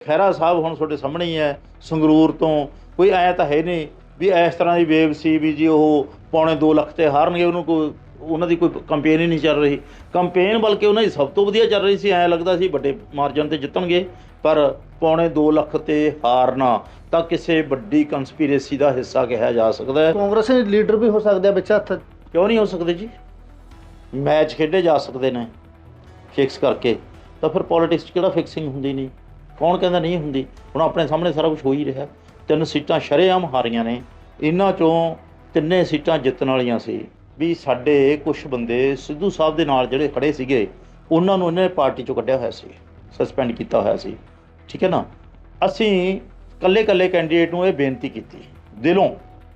ਖਹਿਰਾ ਸਾਹਿਬ ਹੁਣ ਤੁਹਾਡੇ ਸਾਹਮਣੇ ਹੀ ਹੈ ਸੰਗਰੂਰ ਤੋਂ। ਕੋਈ ਐ ਤਾਂ ਹੈ ਨਹੀਂ ਵੀ ਇਸ ਤਰ੍ਹਾਂ ਦੀ ਵੇਵ ਸੀ ਵੀ ਜੀ ਉਹ ਪੌਣੇ 2 ਲੱਖ ਤੇ ਹਾਰਨਗੇ ਉਹਨੂੰ ਕੋਈ ਉਹਨਾਂ ਦੀ ਕੋਈ ਕੰਪੇਨ ਹੀ ਨਹੀਂ ਚੱਲ ਰਹੀ। ਕੰਪੇਨ ਬਲਕਿ ਉਹਨਾਂ ਦੀ ਸਭ ਤੋਂ ਵਧੀਆ ਚੱਲ ਰਹੀ ਸੀ ਐ ਲੱਗਦਾ ਸੀ ਵੱਡੇ ਮਾਰਜਨ ਤੇ ਜਿੱਤਣਗੇ ਪਰ ਪੌਣੇ 2 ਲੱਖ ਤੇ ਹਾਰਨਾ ਤਾਂ ਕਿਸੇ ਵੱਡੀ ਕੰਸਪੀਰੇਸੀ ਦਾ ਹਿੱਸਾ ਕਿਹਾ ਜਾ ਸਕਦਾ ਹੈ। ਕਾਂਗਰਸ ਦੇ ਲੀਡਰ ਵੀ ਹੋ ਸਕਦੇ ਆ ਵਿੱਚ ਹੱਥ। ਕਿਉਂ ਨਹੀਂ ਹੋ ਸਕਦੇ ਜੀ? ਮੈਚ ਖੇਡੇ ਜਾ ਸਕਦੇ ਨੇ ਫਿਕਸ ਕਰਕੇ। ਤਾਂ ਫਿਰ ਪੋਲਿਟਿਕਸ ਕਿਹੜਾ ਫਿਕਸਿੰਗ ਹੁੰਦੀ ਨਹੀਂ? ਕੌਣ ਕਹਿੰਦਾ ਨਹੀਂ ਹੁੰਦੀ? ਹੁਣ ਆਪਣੇ ਸਾਹਮਣੇ ਸਾਰਾ ਕੁਝ ਹੋ ਹੀ ਰਿਹਾ। ਤਿੰਨ ਸੀਟਾਂ ਸ਼ਰੇਆਮ ਹਾਰੀਆਂ ਨੇ। ਇਹਨਾਂ ਚੋਂ ਤਿੰਨੇ ਸੀਟਾਂ ਜਿੱਤਣ ਵਾਲੀਆਂ ਸੀ। ਵੀ ਸਾਡੇ ਕੁਝ ਬੰਦੇ ਸਿੱਧੂ ਸਾਹਿਬ ਦੇ ਨਾਲ ਜਿਹੜੇ ਖੜੇ ਸੀਗੇ, ਉਹਨਾਂ ਨੂੰ ਇਹਨੇ ਪਾਰਟੀ ਚੋਂ ਕੱਢਿਆ ਹੋਇਆ ਸੀ। ਸਸਪੈਂਡ ਕੀਤਾ ਹੋਇਆ ਸੀ। ਠੀਕ ਹੈ ਨਾ? ਅਸੀਂ ਕੱਲੇ ਕੱਲੇ ਕੈਂਡੀਡੇਟ ਨੂੰ ਇਹ ਬੇਨਤੀ ਕੀਤੀ। ਦਿਲੋਂ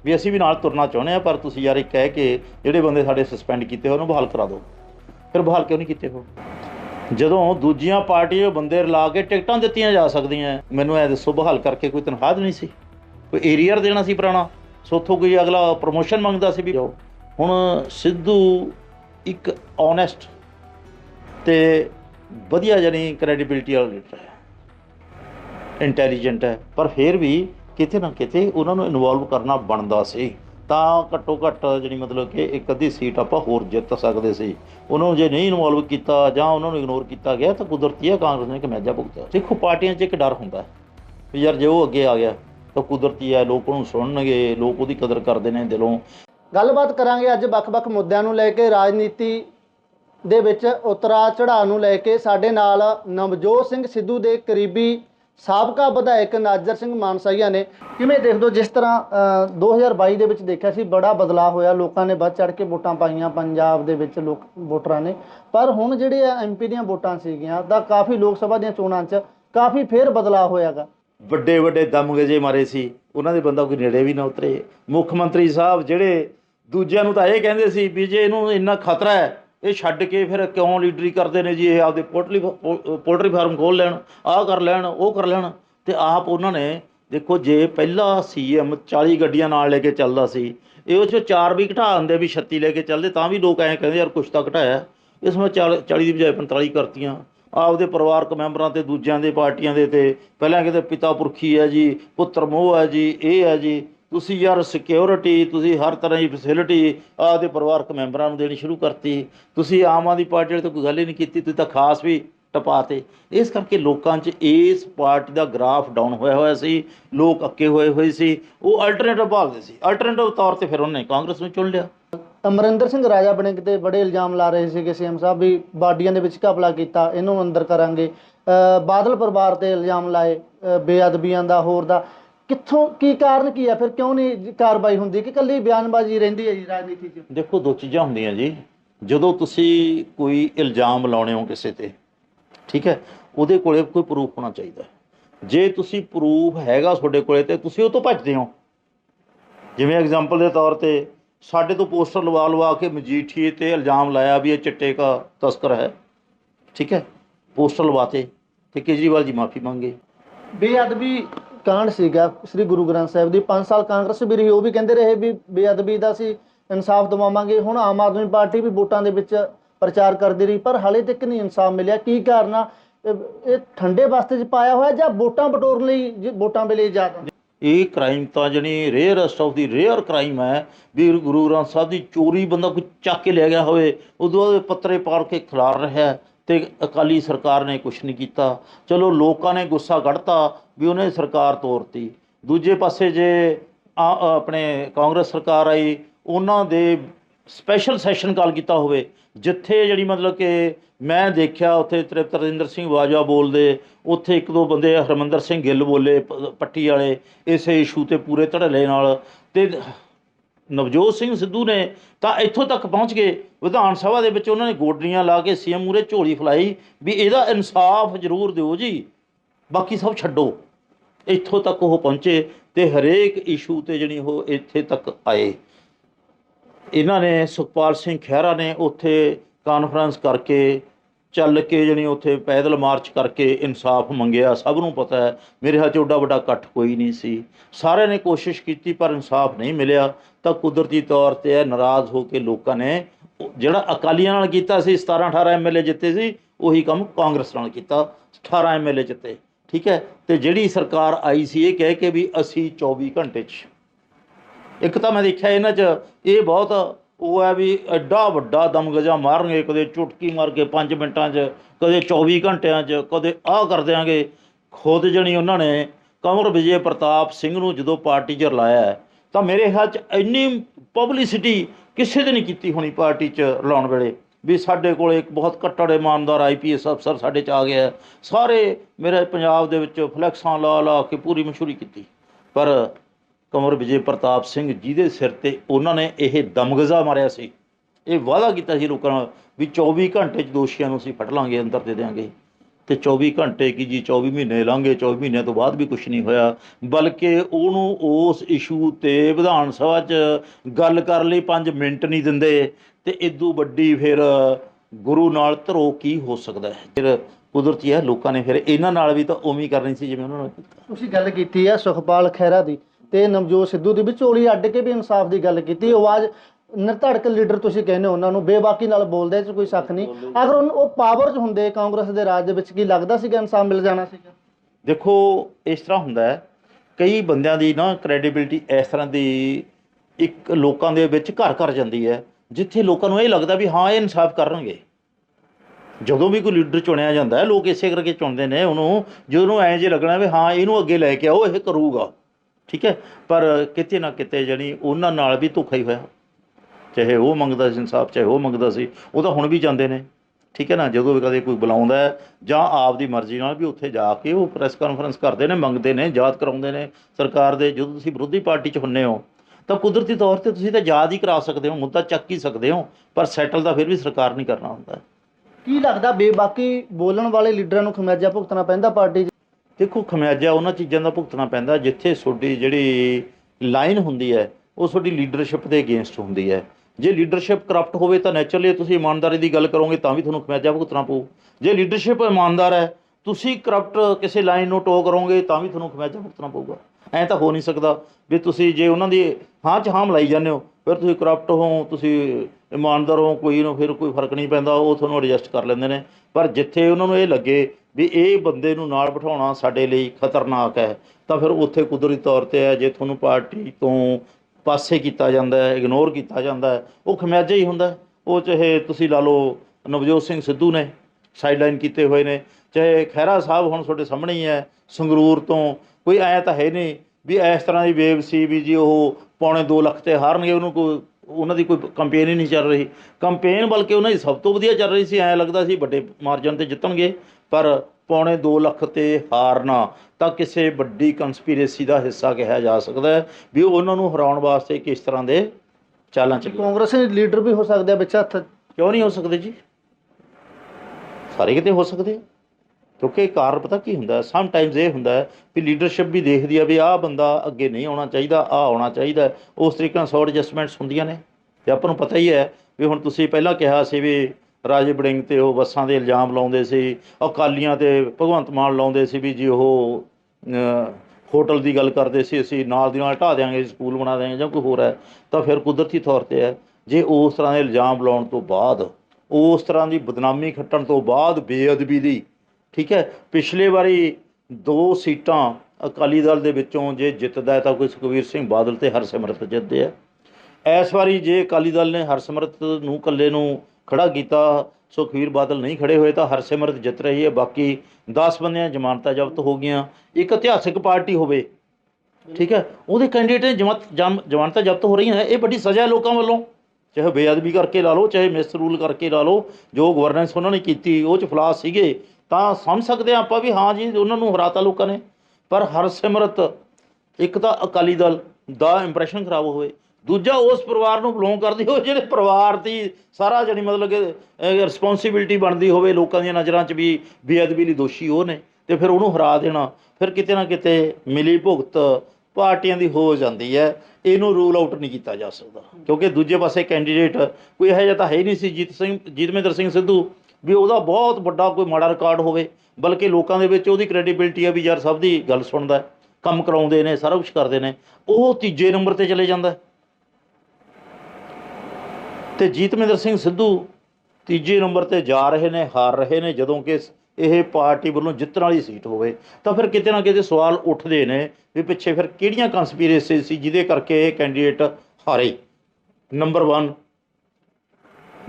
ਵੀ ਅਸੀਂ ਵੀ ਨਾਲ ਤੁਰਨਾ ਚਾਹੁੰਦੇ ਆ ਪਰ ਤੁਸੀਂ ਯਾਰ ਇਹ ਕਹਿ ਕੇ ਜਿਹੜੇ ਬੰਦੇ ਸਾਡੇ ਸਸਪੈਂਡ ਕੀਤੇ ਹੋਏ, ਉਹਨੂੰ ਬਹਾਲ ਕਰਾ ਦਿਓ। ਫਿਰ ਬਹਾਲ ਕਿਉਂ ਨਹੀਂ ਕੀਤੇ ਹੋ ਜਦੋਂ ਦੂਜੀਆਂ ਪਾਰਟੀਆਂ ਦੇ ਬੰਦੇ ਰਲਾ ਕੇ ਟਿਕਟਾਂ ਦਿੱਤੀਆਂ ਜਾ ਸਕਦੀਆਂ, ਮੈਨੂੰ ਇਹ ਦੱਸੋ, ਬਹਾਲ ਕਰਕੇ ਕੋਈ ਤਨਖਾਹ ਨਹੀਂ ਸੀ? ਕੋਈ ਏਰੀਅਰ ਦੇਣਾ ਸੀ ਪੁਰਾਣਾ? ਸੋਥੋਂ ਕੋਈ ਅਗਲਾ ਪ੍ਰੋਮੋਸ਼ਨ ਮੰਗਦਾ ਸੀ ਵੀ ਜਾਓ। ਹੁਣ ਸਿੱਧੂ ਇੱਕ ਓਨੈਸਟ ਤੇ ਵਧੀਆ ਜਾਨੀ ਕ੍ਰੈਡੀਬਿਲਟੀ ਵਾਲਾ ਲੀਡਰ ਹੈ। ਇੰਟੈਲੀਜੈਂਟ ਹੈ, ਪਰ ਫਿਰ ਵੀ ਕਿਤੇ ਨਾ ਕਿਤੇ ਉਹਨਾਂ ਨੂੰ ਇਨਵੋਲਵ ਕਰਨਾ ਬਣਦਾ ਸੀ। ਤਾਂ ਘੱਟੋ ਘੱਟ ਜਿਹੜੀ ਮਤਲਬ ਕਿ ਇੱਕ ਅੱਧੀ ਸੀਟ ਆਪਾਂ ਹੋਰ ਜਿੱਤ ਸਕਦੇ ਸੀ। ਉਹਨਾਂ ਨੂੰ ਜੇ ਨਹੀਂ ਇਨਵੋਲਵ ਕੀਤਾ ਜਾਂ ਉਹਨਾਂ ਨੂੰ ਇਗਨੋਰ ਕੀਤਾ ਗਿਆ ਤਾਂ ਕੁਦਰਤੀ ਹੈ ਕਾਂਗਰਸ ਨੇ ਕਮੈਜਾ ਭੁਗਤਿਆ ਦੇਖੋ, ਪਾਰਟੀਆਂ 'ਚ ਇੱਕ ਡਰ ਹੁੰਦਾ ਵੀ ਯਾਰ ਜੇ ਉਹ ਅੱਗੇ ਆ ਗਿਆ ਤਾਂ ਕੁਦਰਤੀ ਹੈ ਲੋਕ ਉਹਨੂੰ ਸੁਣਨਗੇ, ਲੋਕ ਉਹਦੀ ਕਦਰ ਕਰਦੇ ਨੇ ਦਿਲੋਂ। ਗੱਲਬਾਤ ਕਰਾਂਗੇ ਅੱਜ ਵੱਖ-ਵੱਖ ਮੁੱਦਿਆਂ ਨੂੰ ਲੈ ਕੇ। ਰਾਜਨੀਤੀ ਦੇ ਵਿੱਚ ਉਤਰਾ ਚੜਾਅ ਨੂੰ ਲੈ ਕੇ। ਸਾਡੇ ਨਾਲ ਨਵਜੋਤ ਸਿੰਘ ਸਿੱਧੂ ਦੇ ਕਰੀਬੀ ਸਾਬਕਾ ਵਿਧਾਇਕ ਨਾਜਰ ਸਿੰਘ ਮਾਨਸਾਈਆ ਨੇ ਕਿਵੇਂ ਦੇਖਦੇ ਹੋ? ਜਿਸ ਤਰ੍ਹਾਂ ਅ, 2022 ਦੇ ਵਿੱਚ ਦੇਖਿਆ ਸੀ ਬੜਾ ਬਦਲਾਅ ਹੋਇਆ। ਲੋਕਾਂ ਨੇ ਵੱਧ ਚੜ ਕੇ ਵੋਟਾਂ ਪਾਈਆਂ ਪੰਜਾਬ ਦੇ ਵਿੱਚ ਲੋਕ ਵੋਟਰਾਂ ਨੇ। ਪਰ ਹੁਣ ਜਿਹੜੇ ਐਮਪੀ ਦੀਆਂ ਵੋਟਾਂ ਸੀਗੀਆਂ ਤਾਂ ਕਾਫੀ ਲੋਕ ਸਭਾ ਦੀਆਂ ਚੋਣਾਂ 'ਚ ਕਾਫੀ ਫੇਰ ਬਦਲਾਅ ਹੋਇਆਗਾ। ਵੱਡੇ ਵੱਡੇ ਦਮਗਜੇ ਮਾਰੇ ਸੀ। ਉਹਨਾਂ ਦੇ ਬੰਦਾ ਕੋਈ ਨੇੜੇ ਵੀ ਨਾ ਉਤਰੇ। ਮੁੱਖ ਮੰਤਰੀ ਸਾਹਿਬ ਜਿਹੜੇ ਦੂਜਿਆਂ ਨੂੰ ਤਾਂ ਇਹ ਕਹਿੰਦੇ ਸੀ ਵੀ ਜੇ ਇਹਨੂੰ ਇੰਨਾ ਖਤਰਾ ਹੈ ਇਹ ਛੱਡ ਕੇ ਫਿਰ ਕਿਉਂ ਲੀਡਰੀ ਕਰਦੇ ਨੇ ਜੀ ਇਹ ਆਪਦੇ ਪੋਲਟਰੀ ਪੋਲਟਰੀ ਫਾਰਮ ਖੋਲ ਲੈਣ, ਆਹ ਕਰ ਲੈਣ, ਉਹ ਕਰ ਲੈਣ, ਤੇ ਆਪ ਉਹਨਾਂ ਨੇ ਦੇਖੋ ਜੇ ਪਹਿਲਾ ਸੀਐਮ 40 ਗੱਡੀਆਂ ਨਾਲ ਲੈ ਕੇ ਚੱਲਦਾ ਸੀ, ਇਹ ਉਹ ਚੋਂ ਚਾਰ ਵੀ ਘਟਾ ਦਿੰਦੇ ਵੀ 36 ਲੈ ਕੇ ਚੱਲਦੇ, ਤਾਂ ਵੀ ਲੋਕ ਐਂ ਕਹਿੰਦੇ ਯਾਰ ਕੁਛ ਤਾਂ ਘਟਾਇਆ। ਇਸ ਵਿੱਚ 40 ਦੀ ਬਜਾਏ 45 ਕਰਤੀਆਂ। ਆਪਦੇ ਪਰਿਵਾਰਕ ਮੈਂਬਰਾਂ ਤੇ, ਦੂਜਿਆਂ ਦੇ ਪਾਰਟੀਆਂ ਦੇ ਤੇ, ਪਹਿਲਾਂ ਕਿਤੇ ਪਿਤਾ ਪੁਰਖੀ ਹੈ ਜੀ, ਪੁੱਤਰ ਮੋਹ ਹੈ ਜੀ, ਇਹ ਹੈ ਜੀ ਤੁਸੀਂ ਯਾਰ ਸਿਕਿਉਰਿਟੀ ਤੁਸੀਂ ਹਰ ਤਰ੍ਹਾਂ ਦੀ ਫੈਸਿਲਿਟੀ ਆਪਦੇ ਪਰਿਵਾਰਕ ਮੈਂਬਰਾਂ ਨੂੰ ਦੇਣੀ ਸ਼ੁਰੂ ਕਰਤੀ। ਤੁਸੀਂ ਆਮ ਆਦਮੀ ਪਾਰਟੀ ਵਾਲੇ ਤੋਂ ਕੋਈ ਗੱਲ ਹੀ ਨਹੀਂ ਕੀਤੀ, ਤੁਸੀਂ ਤਾਂ ਖਾਸ ਵੀ ਟਪਾਤੇ। ਇਸ ਕਰਕੇ ਲੋਕਾਂ 'ਚ ਇਸ ਪਾਰਟੀ ਦਾ ਗ੍ਰਾਫ ਡਾਊਨ ਹੋਇਆ ਹੋਇਆ ਸੀ, ਲੋਕ ਅੱਕੇ ਹੋਏ ਹੋਏ ਸੀ, ਉਹ ਅਲਟਰਨੇਟਿਵ ਭਾਲਦੇ ਸੀ। ਅਲਟਰਨੇਟਿਵ ਤੌਰ ਤੇ ਫਿਰ ਉਹਨੇ ਕਾਂਗਰਸ ਨੂੰ ਚੁਣ ਲਿਆ। ਅਮਰਿੰਦਰ ਸਿੰਘ ਰਾਜਾ ਬਣੇ ਕਿਤੇ ਬੜੇ ਇਲਜ਼ਾਮ ਲਾ ਰਹੇ ਸੀਗੇ, ਸੀਐਮ ਸਾਹਿਬ ਵੀ ਬਾਡੀਆਂ ਦੇ ਵਿੱਚ ਘਪਲਾ ਕੀਤਾ, ਇਹਨੂੰ ਅੰਦਰ ਕਰਾਂਗੇ। ਬਾਦਲ ਪਰਿਵਾਰ ਤੇ ਇਲਜ਼ਾਮ ਲਾਏ ਬੇਅਦਬੀਆਂ ਦਾ, ਹੋਰ ਦਾ। ਕਿੱਥੋਂ ਕੀ ਕਾਰਨ ਕੀ ਆ? ਫਿਰ ਕਿਉਂ ਨਹੀਂ ਕਾਰਵਾਈ ਹੁੰਦੀ? ਕਿ ਕੱਲੀ ਬਿਆਨਬਾਜ਼ੀ ਰਹਿੰਦੀ ਹੈ ਜੀ ਰਾਜਨੀਤੀ 'ਚ? ਦੇਖੋ ਦੋ ਚੀਜ਼ਾਂ ਹੁੰਦੀਆਂ ਜੀ। ਜਦੋਂ ਤੁਸੀਂ ਕੋਈ ਇਲਜ਼ਾਮ ਲਾਉਣੇ ਹੋ ਕਿਸੇ ਤੇ ਠੀਕ ਹੈ ਉਹਦੇ ਕੋਲੇ ਕੋਈ ਪ੍ਰੂਫ ਹੋਣਾ ਚਾਹੀਦਾ। ਜੇ ਤੁਸੀਂ ਪ੍ਰੂਫ ਹੈਗਾ ਤੁਹਾਡੇ ਕੋਲੇ ਤੇ ਤੁਸੀਂ ਉਹ ਤੋਂ ਭੱਜਦੇ ਹੋ। ਜਿਵੇਂ ਐਗਜ਼ਾਮਪਲ ਦੇ ਤੌਰ ਤੇ ਸਾਡੇ ਤੋਂ ਪੋਸਟਰ ਲਵਾ ਲਵਾ ਕੇ ਮਜੀਠੀਏ ਤੇ ਇਲਜ਼ਾਮ ਲਾਇਆ ਵੀ ਇਹ ਚਿੱਟੇ ਦਾ ਤਸਕਰ ਹੈ ਠੀਕ ਹੈ ਪੋਸਟਰ ਲਵਾਤੇ ਤੇ ਕੇਜਰੀਵਾਲ ਜੀ ਮਾਫੀ ਮੰਗੇ। ਬੇਅਦਬੀ ਕਾਂਡ ਸੀਗਾ ਸ੍ਰੀ ਗੁਰੂ ਗ੍ਰੰਥ ਸਾਹਿਬ ਦੀ। 5 ਸਾਲ ਕਾਂਗਰਸ ਵੀ ਰਹੀ, ਉਹ ਵੀ ਕਹਿੰਦੇ ਰਹੇ ਵੀ ਬੇਅਦਬੀ ਦਾ ਸੀ ਇਨਸਾਫ ਦਿਵਾਵਾਂਗੇ। ਹੁਣ ਆਮ ਆਦਮੀ ਪਾਰਟੀ ਵੀ ਵੋਟਾਂ ਦੇ ਵਿੱਚ ਪ੍ਰਚਾਰ ਕਰਦੀ ਰਹੀ, ਪਰ ਹਾਲੇ ਤੱਕ ਨਹੀਂ ਇਨਸਾਫ ਮਿਲਿਆ। ਕੀ ਕਾਰਨ ਆ? ਇਹ ਠੰਡੇ ਵਾਸਤੇ ਚ ਪਾਇਆ ਹੋਇਆ ਜਾਂ ਵੋਟਾਂ ਬਟੋਰਨ ਲਈ ਵੋਟਾਂ ਵੇਲੇ ਜ਼ਿਆਦਾ ਇਹ ਕ੍ਰਾਈਮ ਤਾਂ ਜਣੀ rarest of the rare crime ਹੈ ਵੀ ਗੁਰੂ ਗ੍ਰੰਥ ਸਾਹਿਬ ਦੀ ਚੋਰੀ ਬੰਦਾ ਕੋਈ ਚੱਕ ਕੇ ਲੈ ਗਿਆ ਹੋਵੇ, ਉਦੋਂ ਬਾਅਦ ਪੱਤਰੇ ਪਾੜ ਕੇ ਖਿਲਾਰ ਰਿਹਾ ਤੇ ਅਕਾਲੀ ਸਰਕਾਰ ਨੇ ਕੁਝ ਨਹੀਂ ਕੀਤਾ। ਚਲੋ ਲੋਕਾਂ ਨੇ ਗੁੱਸਾ ਕੱਢਤਾ ਵੀ ਉਹਨੇ ਸਰਕਾਰ ਤੋੜਤੀ ਦੂਜੇ ਪਾਸੇ ਜੇ ਆਪਣੇ ਕਾਂਗਰਸ ਸਰਕਾਰ ਆਈ, ਉਹਨਾਂ ਦੇ ਸਪੈਸ਼ਲ ਸੈਸ਼ਨ ਕਾਲ ਕੀਤਾ ਹੋਵੇ, ਜਿੱਥੇ ਜਿਹੜੀ ਮਤਲਬ ਕਿ ਮੈਂ ਦੇਖਿਆ ਉੱਥੇ ਤ੍ਰਿਪਤ ਰਜਿੰਦਰ ਸਿੰਘ ਬਾਜਵਾ ਬੋਲਦੇ, ਉੱਥੇ ਇੱਕ ਦੋ ਬੰਦੇ ਹਰਮੰਦਰ ਸਿੰਘ ਗਿੱਲ ਬੋਲੇ ਪੱਟੀ ਵਾਲੇ, ਇਸੇ ਇਸ਼ੂ ਤੇ ਪੂਰੇ ਧੜੱਲੇ ਨਾਲ। ਤੇ ਨਵਜੋਤ ਸਿੰਘ ਸਿੱਧੂ ਨੇ ਤਾਂ ਇੱਥੋਂ ਤੱਕ ਪਹੁੰਚ ਗਏ। ਵਿਧਾਨ ਸਭਾ ਦੇ ਵਿੱਚ ਉਹਨਾਂ ਨੇ ਗੋਡਰੀਆਂ ਲਾ ਕੇ ਸੀਐਮ ਮੂਰੇ ਝੋਲੀ ਫਲਾਈ ਵੀ ਇਹਦਾ ਇਨਸਾਫ ਜ਼ਰੂਰ ਦਿਓ ਜੀ। ਬਾਕੀ ਸਭ ਛੱਡੋ। ਇੱਥੋਂ ਤੱਕ ਉਹ ਪਹੁੰਚੇ ਤੇ ਹਰੇਕ ਇਸ਼ੂ ਤੇ ਜਿਹੜੀ ਉਹ ਇੱਥੇ ਤੱਕ ਆਏ। ਇਹਨਾਂ ਨੇ ਸੁਖਪਾਲ ਸਿੰਘ ਖਹਿਰਾ ਨੇ ਉੱਥੇ ਕਾਨਫਰੰਸ ਕਰਕੇ ਚੱਲ ਕੇ ਜਣੀ ਉੱਥੇ ਪੈਦਲ ਮਾਰਚ ਕਰਕੇ ਇਨਸਾਫ ਮੰਗਿਆ। ਸਭ ਨੂੰ ਪਤਾ ਹੈ, ਮੇਰੇ ਹੱਥ 'ਚ ਓਡਾ ਵੱਡਾ ਇਕੱਠ ਕੋਈ ਨਹੀਂ ਸੀ। ਸਾਰਿਆਂ ਨੇ ਕੋਸ਼ਿਸ਼ ਕੀਤੀ ਪਰ ਇਨਸਾਫ ਨਹੀਂ ਮਿਲਿਆ। ਤਾਂ ਕੁਦਰਤੀ ਤੌਰ ਤੇ ਇਹ ਨਾਰਾਜ਼ ਹੋ ਕੇ ਲੋਕਾਂ ਨੇ ਜਿਹੜਾ ਅਕਾਲੀਆਂ ਨਾਲ ਕੀਤਾ ਸੀ 17 18 ਐਮਐਲਏ ਜਿੱਤੇ ਸੀ, ਉਹੀ ਕੰਮ ਕਾਂਗਰਸ ਨਾਲ ਕੀਤਾ 18 ਐਮਐਲਏ ਜਿੱਤੇ। ਠੀਕ ਹੈ? ਤੇ ਜਿਹੜੀ ਸਰਕਾਰ ਆਈ ਸੀ, ਇਹ ਕਹਿ ਕੇ ਵੀ ਅਸੀਂ 24 ਘੰਟੇ 'ਚ। ਇੱਕ ਤਾਂ ਮੈਂ ਦੇਖਿਆ ਇਹਨਾਂ 'ਚ, ਇਹ ਬਹੁਤ ਉਹ ਹੈ ਵੀ ਐਡਾ ਵੱਡਾ ਦਮਗਜਾ ਮਾਰਨਗੇ, ਕਦੇ ਚੁਟਕੀ ਮਾਰ ਕੇ 5 ਮਿੰਟਾਂ 'ਚ, ਕਦੇ 24 ਘੰਟਿਆਂ 'ਚ, ਕਦੇ ਆਹ ਕਰ ਦਿਆਂਗੇ। ਖੁਦ ਜਣੀ ਉਹਨਾਂ ਨੇ ਕੰਵਰ ਵਿਜੇ ਪ੍ਰਤਾਪ ਸਿੰਘ ਨੂੰ ਜਦੋਂ ਪਾਰਟੀ 'ਚ ਰਲਾਇਆ ਤਾਂ ਮੇਰੇ ਖਿਆਲ 'ਚ ਇੰਨੀ ਪਬਲਿਸਿਟੀ ਕਿਸੇ ਦੇ ਨਹੀਂ ਕੀਤੀ ਹੋਣੀ ਪਾਰਟੀ 'ਚ ਰਲਾਉਣ ਵੇਲੇ। ਵੀ ਸਾਡੇ ਕੋਲ ਇੱਕ ਬਹੁਤ ਕੱਟੜ ਇਮਾਨਦਾਰ ਆਈਪੀਐਸ ਅਫਸਰ ਸਾਡੇ 'ਚ ਆ ਗਿਆ ਸਾਰੇ ਮੇਰੇ ਪੰਜਾਬ ਦੇ ਵਿੱਚ ਫਲੈਕਸਾਂ ਲਾ ਲਾ ਕੇ ਪੂਰੀ ਮਸ਼ਹੂਰੀ ਕੀਤੀ। ਪਰ ਕੰਵਰ ਵਿਜੇ ਪ੍ਰਤਾਪ ਸਿੰਘ ਜਿਹਦੇ ਸਿਰ ਤੇ ਉਹਨਾਂ ਨੇ ਇਹ ਦਮਗਜ਼ਾ ਮਾਰਿਆ ਸੀ। ਇਹ ਵਾਅਦਾ ਕੀਤਾ ਸੀ ਲੋਕਾਂ ਨਾਲ ਵੀ 24 ਘੰਟੇ 'ਚ ਦੋਸ਼ੀਆਂ ਨੂੰ ਅਸੀਂ ਫੜ ਲਾਂਗੇ, ਅੰਦਰ ਦੇ ਦਿਆਂਗੇ। ਤੇ 24 ਘੰਟੇ ਕੀ ਜੀ 24 ਮਹੀਨੇ ਲੰਘੇ 24 ਮਹੀਨਿਆਂ ਤੋਂ ਬਾਅਦ ਵੀ ਕੁਝ ਨਹੀਂ ਹੋਇਆ। ਬਲਕਿ ਉਹਨੂੰ ਉਸ ਇਸ਼ੂ ਤੇ ਵਿਧਾਨ ਸਭਾ 'ਚ ਗੱਲ ਕਰਨ ਲਈ 5 ਮਿੰਟ ਨਹੀਂ ਦਿੰਦੇ। ਤੇ ਇਦੋਂ ਵੱਡੀ ਫਿਰ ਗੁਰੂ ਨਾਲ ਧਰੋ ਕੀ ਹੋ ਸਕਦਾ ਹੈ? ਫਿਰ ਕੁਦਰਤੀ ਹੈ ਲੋਕਾਂ ਨੇ ਫਿਰ ਇਹਨਾਂ ਨਾਲ ਵੀ ਤਾਂ ਉਵੇਂ ਹੀ ਕਰਨੀ ਸੀ ਜਿਵੇਂ ਉਹਨਾਂ ਨੇ ਕੀਤਾ। ਤੁਸੀਂ ਗੱਲ ਕੀਤੀ ਹੈ ਸੁਖਪਾਲ ਖਹਿਰਾ ਦੀ। ਤੇ ਨਵਜੋਤ ਸਿੱਧੂ ਦੀ ਵਿਚੋਲੀ ਅੱਡ ਕੇ ਵੀ ਇਨਸਾਫ ਦੀ ਗੱਲ ਕੀਤੀ। ਆਵਾਜ਼ ਨਿਰਧੜਕ ਲੀਡਰ ਤੁਸੀਂ ਕਹਿੰਦੇ ਹੋ ਉਹਨਾਂ ਨੂੰ ਬੇਬਾਕੀ ਨਾਲ ਬੋਲਦੇ 'ਚ ਕੋਈ ਸ਼ੱਕ ਨਹੀਂ। ਅਗਰ ਉਹ ਪਾਵਰ 'ਚ ਹੁੰਦੇ ਕਾਂਗਰਸ ਦੇ ਰਾਜ ਦੇ ਵਿੱਚ ਕੀ ਲੱਗਦਾ ਸੀਗਾ ਇਨਸਾਫ ਮਿਲ ਜਾਣਾ ਸੀਗਾ? ਦੇਖੋ ਇਸ ਤਰ੍ਹਾਂ ਹੁੰਦਾ ਹੈ ਕਈ ਬੰਦਿਆਂ ਦੀ ਨਾ ਕ੍ਰੈਡੀਬਿਲਿਟੀ ਇਸ ਤਰ੍ਹਾਂ ਦੀ ਇੱਕ ਲੋਕਾਂ ਦੇ ਵਿੱਚ ਘਰ ਘਰ ਜਾਂਦੀ ਹੈ ਜਿੱਥੇ ਲੋਕਾਂ ਨੂੰ ਇਹ ਲੱਗਦਾ ਵੀ ਹਾਂ ਇਹ ਇਨਸਾਫ ਕਰਨਗੇ। ਜਦੋਂ ਵੀ ਕੋਈ ਲੀਡਰ ਚੁਣਿਆ ਜਾਂਦਾ ਹੈ ਲੋਕ ਇਸੇ ਕਰਕੇ ਚੁਣਦੇ ਨੇ ਉਹਨੂੰ ਜਦੋਂ ਐਂ ਜੇ ਲੱਗਣਾ ਵੀ ਹਾਂ ਇਹਨੂੰ ਅੱਗੇ ਲੈ ਕੇ ਆਓ ਇਹ ਕਰੂਗਾ। ਠੀਕ ਹੈ? ਪਰ ਕਿਤੇ ਨਾ ਕਿਤੇ ਜਣੀ ਉਹਨਾਂ ਨਾਲ ਵੀ ਧੋਖਾ ਹੀ ਹੋਇਆ। ਚਾਹੇ ਉਹ ਮੰਗਦਾ ਸੀ ਇਨਸਾਫ, ਚਾਹੇ ਉਹ ਮੰਗਦਾ ਸੀ, ਉਹ ਤਾਂ ਹੁਣ ਵੀ ਜਾਂਦੇ ਨੇ। ਠੀਕ ਹੈ ਨਾ? ਜਦੋਂ ਵੀ ਕਦੇ ਕੋਈ ਬੁਲਾਉਂਦਾ ਹੈ ਜਾਂ ਆਪ ਦੀ ਮਰਜ਼ੀ ਨਾਲ ਵੀ ਉੱਥੇ ਜਾ ਕੇ ਉਹ ਪ੍ਰੈਸ ਕਾਨਫਰੰਸ ਕਰਦੇ ਨੇ, ਮੰਗਦੇ ਨੇ, ਯਾਦ ਕਰਾਉਂਦੇ ਨੇ ਸਰਕਾਰ ਦੇ। ਜਦੋਂ ਤੁਸੀਂ ਵਿਰੋਧੀ ਪਾਰਟੀ 'ਚ ਹੁੰਨੇ ਹੋ, ਤਾਂ ਕੁਦਰਤੀ ਤੌਰ ਤੇ ਤੁਸੀਂ ਤਾਂ ਯਾਦ ਹੀ ਕਰਾ ਸਕਦੇ ਹੋ, ਮੁੱਦਾ ਚੱਕ ਹੀ ਸਕਦੇ ਹੋ, ਪਰ ਸੈਟਲ ਤਾਂ ਫਿਰ ਵੀ ਸਰਕਾਰ ਨਹੀਂ ਕਰਨਾ ਹੁੰਦਾ। ਕੀ ਲੱਗਦਾ ਬੇਬਾਕੀ ਬੋਲਣ ਵਾਲੇ ਲੀਡਰਾਂ ਨੂੰ ਖਮਿਆਜਾ ਭੁਗਤਣਾ ਪੈਂਦਾ ਪਾਰਟੀ 'ਚ? ਦੇਖੋ ਖਮਿਆਜਾ ਉਹਨਾਂ ਚੀਜ਼ਾਂ ਦਾ ਭੁਗਤਣਾ ਪੈਂਦਾ, ਜਿੱਥੇ ਤੁਹਾਡੀ ਜਿਹੜੀ ਲਾਈਨ ਹੁੰਦੀ ਹੈ, ਉਹ ਤੁਹਾਡੀ ਲੀਡਰਸ਼ਿਪ ਦੇ ਅਗੇਂਸਟ ਹੁੰਦੀ ਹੈ। ਜੇ ਲੀਡਰਸ਼ਿਪ ਕਰਪਟ ਹੋਵੇ ਤਾਂ ਨੈਚੁਰਲੀ ਤੁਸੀਂ ਇਮਾਨਦਾਰੀ ਦੀ ਗੱਲ ਕਰੋਗੇ ਤਾਂ ਵੀ ਤੁਹਾਨੂੰ ਖਮਿਆਜਾ ਭੁਗਤਣਾ ਪਊ। ਜੇ ਲੀਡਰਸ਼ਿਪ ਇਮਾਨਦਾਰ ਹੈ, ਤੁਸੀਂ ਕਰਪਟ ਕਿਸੇ ਲਾਈਨ ਨੂੰ ਟੋ ਕਰੋਗੇ ਤਾਂ ਵੀ ਤੁਹਾਨੂੰ ਖਮਿਆਜਾ ਭੁਗਤਣਾ ਪਊਗਾ। ਐਂ ਤਾਂ ਹੋ ਨਹੀਂ ਸਕਦਾ ਵੀ ਤੁਸੀਂ ਜੇ ਉਹਨਾਂ ਦੀ ਹਾਂ ਚ ਹਾਂ ਮਲਾਈ ਜਾਂਦੇ ਹੋ, ਫਿਰ ਤੁਸੀਂ ਕਰਪਟ ਹੋ, ਤੁਸੀਂ ਇਮਾਨਦਾਰ ਹੋ, ਕੋਈ ਨੂੰ ਫਿਰ ਕੋਈ ਫ਼ਰਕ ਨਹੀਂ ਪੈਂਦਾ, ਉਹ ਤੁਹਾਨੂੰ ਐਡਜਸਟ ਕਰ ਲੈਂਦੇ ਨੇ। ਪਰ ਜਿੱਥੇ ਉਹਨਾਂ ਨੂੰ ਇਹ ਲੱਗੇ ਵੀ ਇਹ ਬੰਦੇ ਨੂੰ ਨਾਲ ਬਿਠਾਉਣਾ ਸਾਡੇ ਲਈ ਖਤਰਨਾਕ ਹੈ, ਤਾਂ ਫਿਰ ਉੱਥੇ ਕੁਦਰਤੀ ਤੌਰ ਤੇ ਹੈ, ਜੇ ਤੁਹਾਨੂੰ ਪਾਰਟੀ ਤੋਂ ਪਾਸੇ ਕੀਤਾ ਜਾਂਦਾ ਹੈ ਇਗਨੋਰ ਕੀਤਾ ਜਾਂਦਾ ਹੈ, ਉਹ ਖਮਿਆਜਾ ਹੀ ਹੁੰਦਾ ਉਹ ਚਾਹੇ ਤੁਸੀਂ ਲਾ ਲਓ ਨਵਜੋਤ ਸਿੰਘ ਸਿੱਧੂ ਨੇ ਸਾਈਡਲਾਈਨ ਕੀਤੇ ਹੋਏ ਨੇ, ਚਾਹੇ ਖਹਿਰਾ ਸਾਹਿਬ ਹੁਣ ਤੁਹਾਡੇ ਸਾਹਮਣੇ ਹੀ ਹੈ, ਸੰਗਰੂਰ ਤੋਂ, ਕੋਈ ਐਂ ਤਾਂ ਹੈ ਨਹੀਂ ਵੀ ਇਸ ਤਰ੍ਹਾਂ ਦੀ ਵੇਵ ਸੀ ਵੀ ਜੀ ਉਹ ਪੌਣੇ 2 ਲੱਖ ਤੇ ਹਾਰਨਗੇ, ਉਹਨੂੰ ਕੋਈ, ਉਹਨਾਂ ਦੀ ਕੋਈ ਕੰਪੇਨ ਹੀ ਨਹੀਂ ਚੱਲ ਰਹੀ। ਕੰਪੇਨ ਬਲਕਿ ਉਹਨਾਂ ਦੀ ਸਭ ਤੋਂ ਵਧੀਆ ਚੱਲ ਰਹੀ ਸੀ, ਐਂ ਲੱਗਦਾ ਸੀ ਵੱਡੇ ਮਾਰਜਨ ਤੇ ਜਿੱਤਣਗੇ। ਪਰ ਪੌਣੇ 2 ਲੱਖ ਤੇ ਹਾਰਨਾ ਤਾਂ ਕਿਸੇ ਵੱਡੀ ਕੰਸਪੀਰੇਸੀ ਦਾ ਹਿੱਸਾ ਕਿਹਾ ਜਾ ਸਕਦਾ ਹੈ ਵੀ ਉਹ ਉਹਨਾਂ ਨੂੰ ਹਰਾਉਣ ਵਾਸਤੇ ਕਿਸ ਤਰ੍ਹਾਂ ਦੇ ਚਾਲਾਂ ਚੱਲੀਆਂ। ਕਾਂਗਰਸੀ ਲੀਡਰ ਵੀ ਹੋ ਸਕਦੇ ਆ ਵਿੱਚ ਹੱਥ। ਕਿਉਂ ਨਹੀਂ ਹੋ ਸਕਦੇ ਜੀ? ਸਾਰੇ ਕਿਤੇ ਹੋ ਸਕਦੇ। ਕਿਉਂਕਿ ਕਾਰਨ ਪਤਾ ਕੀ ਹੁੰਦਾ ਸਮ ਟਾਈਮਸ ਇਹ ਹੁੰਦਾ ਵੀ ਲੀਡਰਸ਼ਿਪ ਵੀ ਦੇਖਦੀ ਆ ਵੀ ਆਹ ਬੰਦਾ ਅੱਗੇ ਨਹੀਂ ਆਉਣਾ ਚਾਹੀਦਾ ਆਹ ਆਉਣਾ ਚਾਹੀਦਾ। ਉਸ ਤਰੀਕੇ ਨਾਲ ਸੌ ਐਡਜਸਟਮੈਂਟਸ ਹੁੰਦੀਆਂ ਨੇ। ਤੇ ਆਪਾਂ ਨੂੰ ਪਤਾ ਹੀ ਹੈ ਵੀ ਹੁਣ ਤੁਸੀਂ ਪਹਿਲਾਂ ਕਿਹਾ ਸੀ ਵੀ ਰਾਜੇ ਬੜਿੰਗ ਤੇ ਉਹ ਬੱਸਾਂ ਦੇ ਇਲਜ਼ਾਮ ਲਾਉਂਦੇ ਸੀ, ਅਕਾਲੀਆਂ ਤੇ ਭਗਵੰਤ ਮਾਨ ਲਾਉਂਦੇ ਸੀ ਵੀ ਜੀ ਉਹ ਹੋਟਲ ਦੀ ਗੱਲ ਕਰਦੇ ਸੀ, ਅਸੀਂ ਨਾਲ ਦੀ ਨਾਲ ਢਾਹ ਦਿਆਂਗੇ ਸਕੂਲ ਬਣਾ ਦਿਆਂਗੇ ਜਾਂ ਕੋਈ ਹੋਰ ਹੈ, ਤਾਂ ਫਿਰ ਕੁਦਰਤੀ ਤੌਰ ਤੇ ਹੈ। ਜੇ ਉਸ ਤਰ੍ਹਾਂ ਦੇ ਇਲਜ਼ਾਮ ਲਾਉਣ ਤੋਂ ਬਾਅਦ, ਉਸ ਤਰ੍ਹਾਂ ਦੀ ਬਦਨਾਮੀ ਖੱਟਣ ਤੋਂ ਬਾਅਦ ਬੇਅਦਬੀ ਦੀ, ਠੀਕ ਹੈ, ਪਿਛਲੇ ਵਾਰੀ ਦੋ ਸੀਟਾਂ ਅਕਾਲੀ ਦਲ ਦੇ ਵਿੱਚੋਂ ਜੇ ਜਿੱਤਦਾ ਤਾਂ ਕੋਈ ਸੁਖਬੀਰ ਸਿੰਘ ਬਾਦਲ ਤੇ ਹਰਸਿਮਰਤ ਜਿੱਤਦੇ ਆ। ਇਸ ਵਾਰੀ ਜੇ ਅਕਾਲੀ ਦਲ ਨੇ ਹਰਸਿਮਰਤ ਨੂੰ ਇਕੱਲੇ ਨੂੰ ਖੜਾ ਕੀਤਾ ਸੁਖਬੀਰ ਬਾਦਲ ਨਹੀਂ ਖੜੇ ਹੋਏ ਤਾਂ ਹਰਸਿਮਰਤ ਜਿੱਤ ਰਹੀ ਹੈ। ਬਾਕੀ 10 ਬੰਦਿਆਂ ਜ਼ਮਾਨਤਾਂ ਜ਼ਬਤ ਹੋ ਗਈਆਂ। ਇੱਕ ਇਤਿਹਾਸਿਕ ਪਾਰਟੀ ਹੋਵੇ, ਠੀਕ ਹੈ? ਉਹਦੇ ਕੈਂਡੀਡੇਟ ਜਮਾਤ ਜ਼ਮਾਨਤਾਂ ਜ਼ਬਤ ਹੋ ਰਹੀਆਂ ਇਹ ਵੱਡੀ ਸਜ਼ਾ ਹੈ ਲੋਕਾਂ ਵੱਲੋਂ। ਚਾਹੇ ਬੇਅਦਬੀ ਕਰਕੇ ਲਾ ਲਓ, ਚਾਹੇ ਮਿਸ ਰੂਲ ਕਰਕੇ ਲਾ ਲਓ, ਜੋ ਗਵਰਨੈਂਸ ਉਹਨਾਂ ਨੇ ਕੀਤੀ, ਉਹ ਚ ਫਲਾਸ ਸੀਗੇ, ਤਾਂ ਸਮਝ ਸਕਦੇ ਹਾਂ ਆਪਾਂ ਵੀ ਹਾਂ ਜੀ, ਉਹਨਾਂ ਨੂੰ ਹਰਾਤਾ ਲੋਕਾਂ ਨੇ। ਪਰ ਹਰਸਿਮਰਤ ਇੱਕ ਤਾਂ ਅਕਾਲੀ ਦਲ ਦਾ ਇੰਪ੍ਰੈਸ਼ਨ ਖਰਾਬ ਹੋਵੇ ਦੂਜਾ ਉਸ ਪਰਿਵਾਰ ਨੂੰ ਬਿਲੋਂਗ ਕਰਦੀ ਹੋਵੇ, ਜਿਹੜੇ ਪਰਿਵਾਰ ਦੀ ਸਾਰਾ ਜਿਹੜੀ ਮਤਲਬ ਕਿ ਰਿਸਪੌਂਸਿਬਿਲਟੀ ਬਣਦੀ ਹੋਵੇ, ਲੋਕਾਂ ਦੀਆਂ ਨਜ਼ਰਾਂ 'ਚ ਵੀ ਬੇਅਦਬੀ ਲਈ ਦੋਸ਼ੀ ਉਹ ਨੇ, ਤੇ ਫਿਰ ਉਹਨੂੰ ਹਰਾ ਦੇਣਾ, ਫਿਰ ਕਿਤੇ ਨਾ ਕਿਤੇ ਮਿਲੀ ਭੁਗਤ ਪਾਰਟੀਆਂ ਦੀ ਹੋ ਜਾਂਦੀ ਹੈ। ਇਹਨੂੰ ਰੂਲ ਆਊਟ ਨਹੀਂ ਕੀਤਾ ਜਾ ਸਕਦਾ, ਕਿਉਂਕਿ ਦੂਜੇ ਪਾਸੇ ਕੈਂਡੀਡੇਟ ਕੋਈ ਇਹੋ ਜਿਹਾ ਤਾਂ ਹੈ ਹੀ ਨਹੀਂ ਸੀ, ਜੀਤ ਸਿੰਘ, ਜੀਤਮਿੰਦਰ ਸਿੰਘ ਸਿੱਧੂ, ਵੀ ਉਹਦਾ ਬਹੁਤ ਵੱਡਾ ਕੋਈ ਮਾੜਾ ਰਿਕਾਰਡ ਹੋਵੇ, ਬਲਕਿ ਲੋਕਾਂ ਦੇ ਵਿੱਚ ਉਹਦੀ ਕ੍ਰੈਡੀਬਿਲਟੀ ਆ ਵੀ ਯਾਰ ਸਭ ਦੀ ਗੱਲ ਸੁਣਦਾ ਕੰਮ ਕਰਾਉਂਦੇ ਨੇ, ਸਾਰਾ ਕੁਝ ਕਰਦੇ ਨੇ, ਉਹ ਤੀਜੇ ਨੰਬਰ ਤੇ ਚਲੇ ਜਾਂਦਾ ਤੇ ਜੀਤਮਿੰਦਰ ਸਿੰਘ ਸਿੱਧੂ ਤੀਜੇ ਨੰਬਰ ਤੇ ਜਾ ਰਹੇ ਨੇ, ਹਾਰ ਰਹੇ ਨੇ, ਜਦੋਂ ਕਿ ਇਹ ਪਾਰਟੀ ਵੱਲੋਂ ਜਿੱਤਣ ਵਾਲੀ ਸੀਟ ਹੋਵੇ। ਤਾਂ ਫਿਰ ਕਿਤੇ ਨਾ ਕਿਤੇ ਸਵਾਲ ਉੱਠਦੇ ਨੇ ਵੀ ਪਿੱਛੇ ਫਿਰ ਕਿਹੜੀਆਂ ਕਨਸਪੀਰੇਸੀ ਸੀ ਜਿਹਦੇ ਕਰਕੇ ਇਹ ਕੈਂਡੀਡੇਟ ਹਾਰੇ? ਨੰਬਰ 1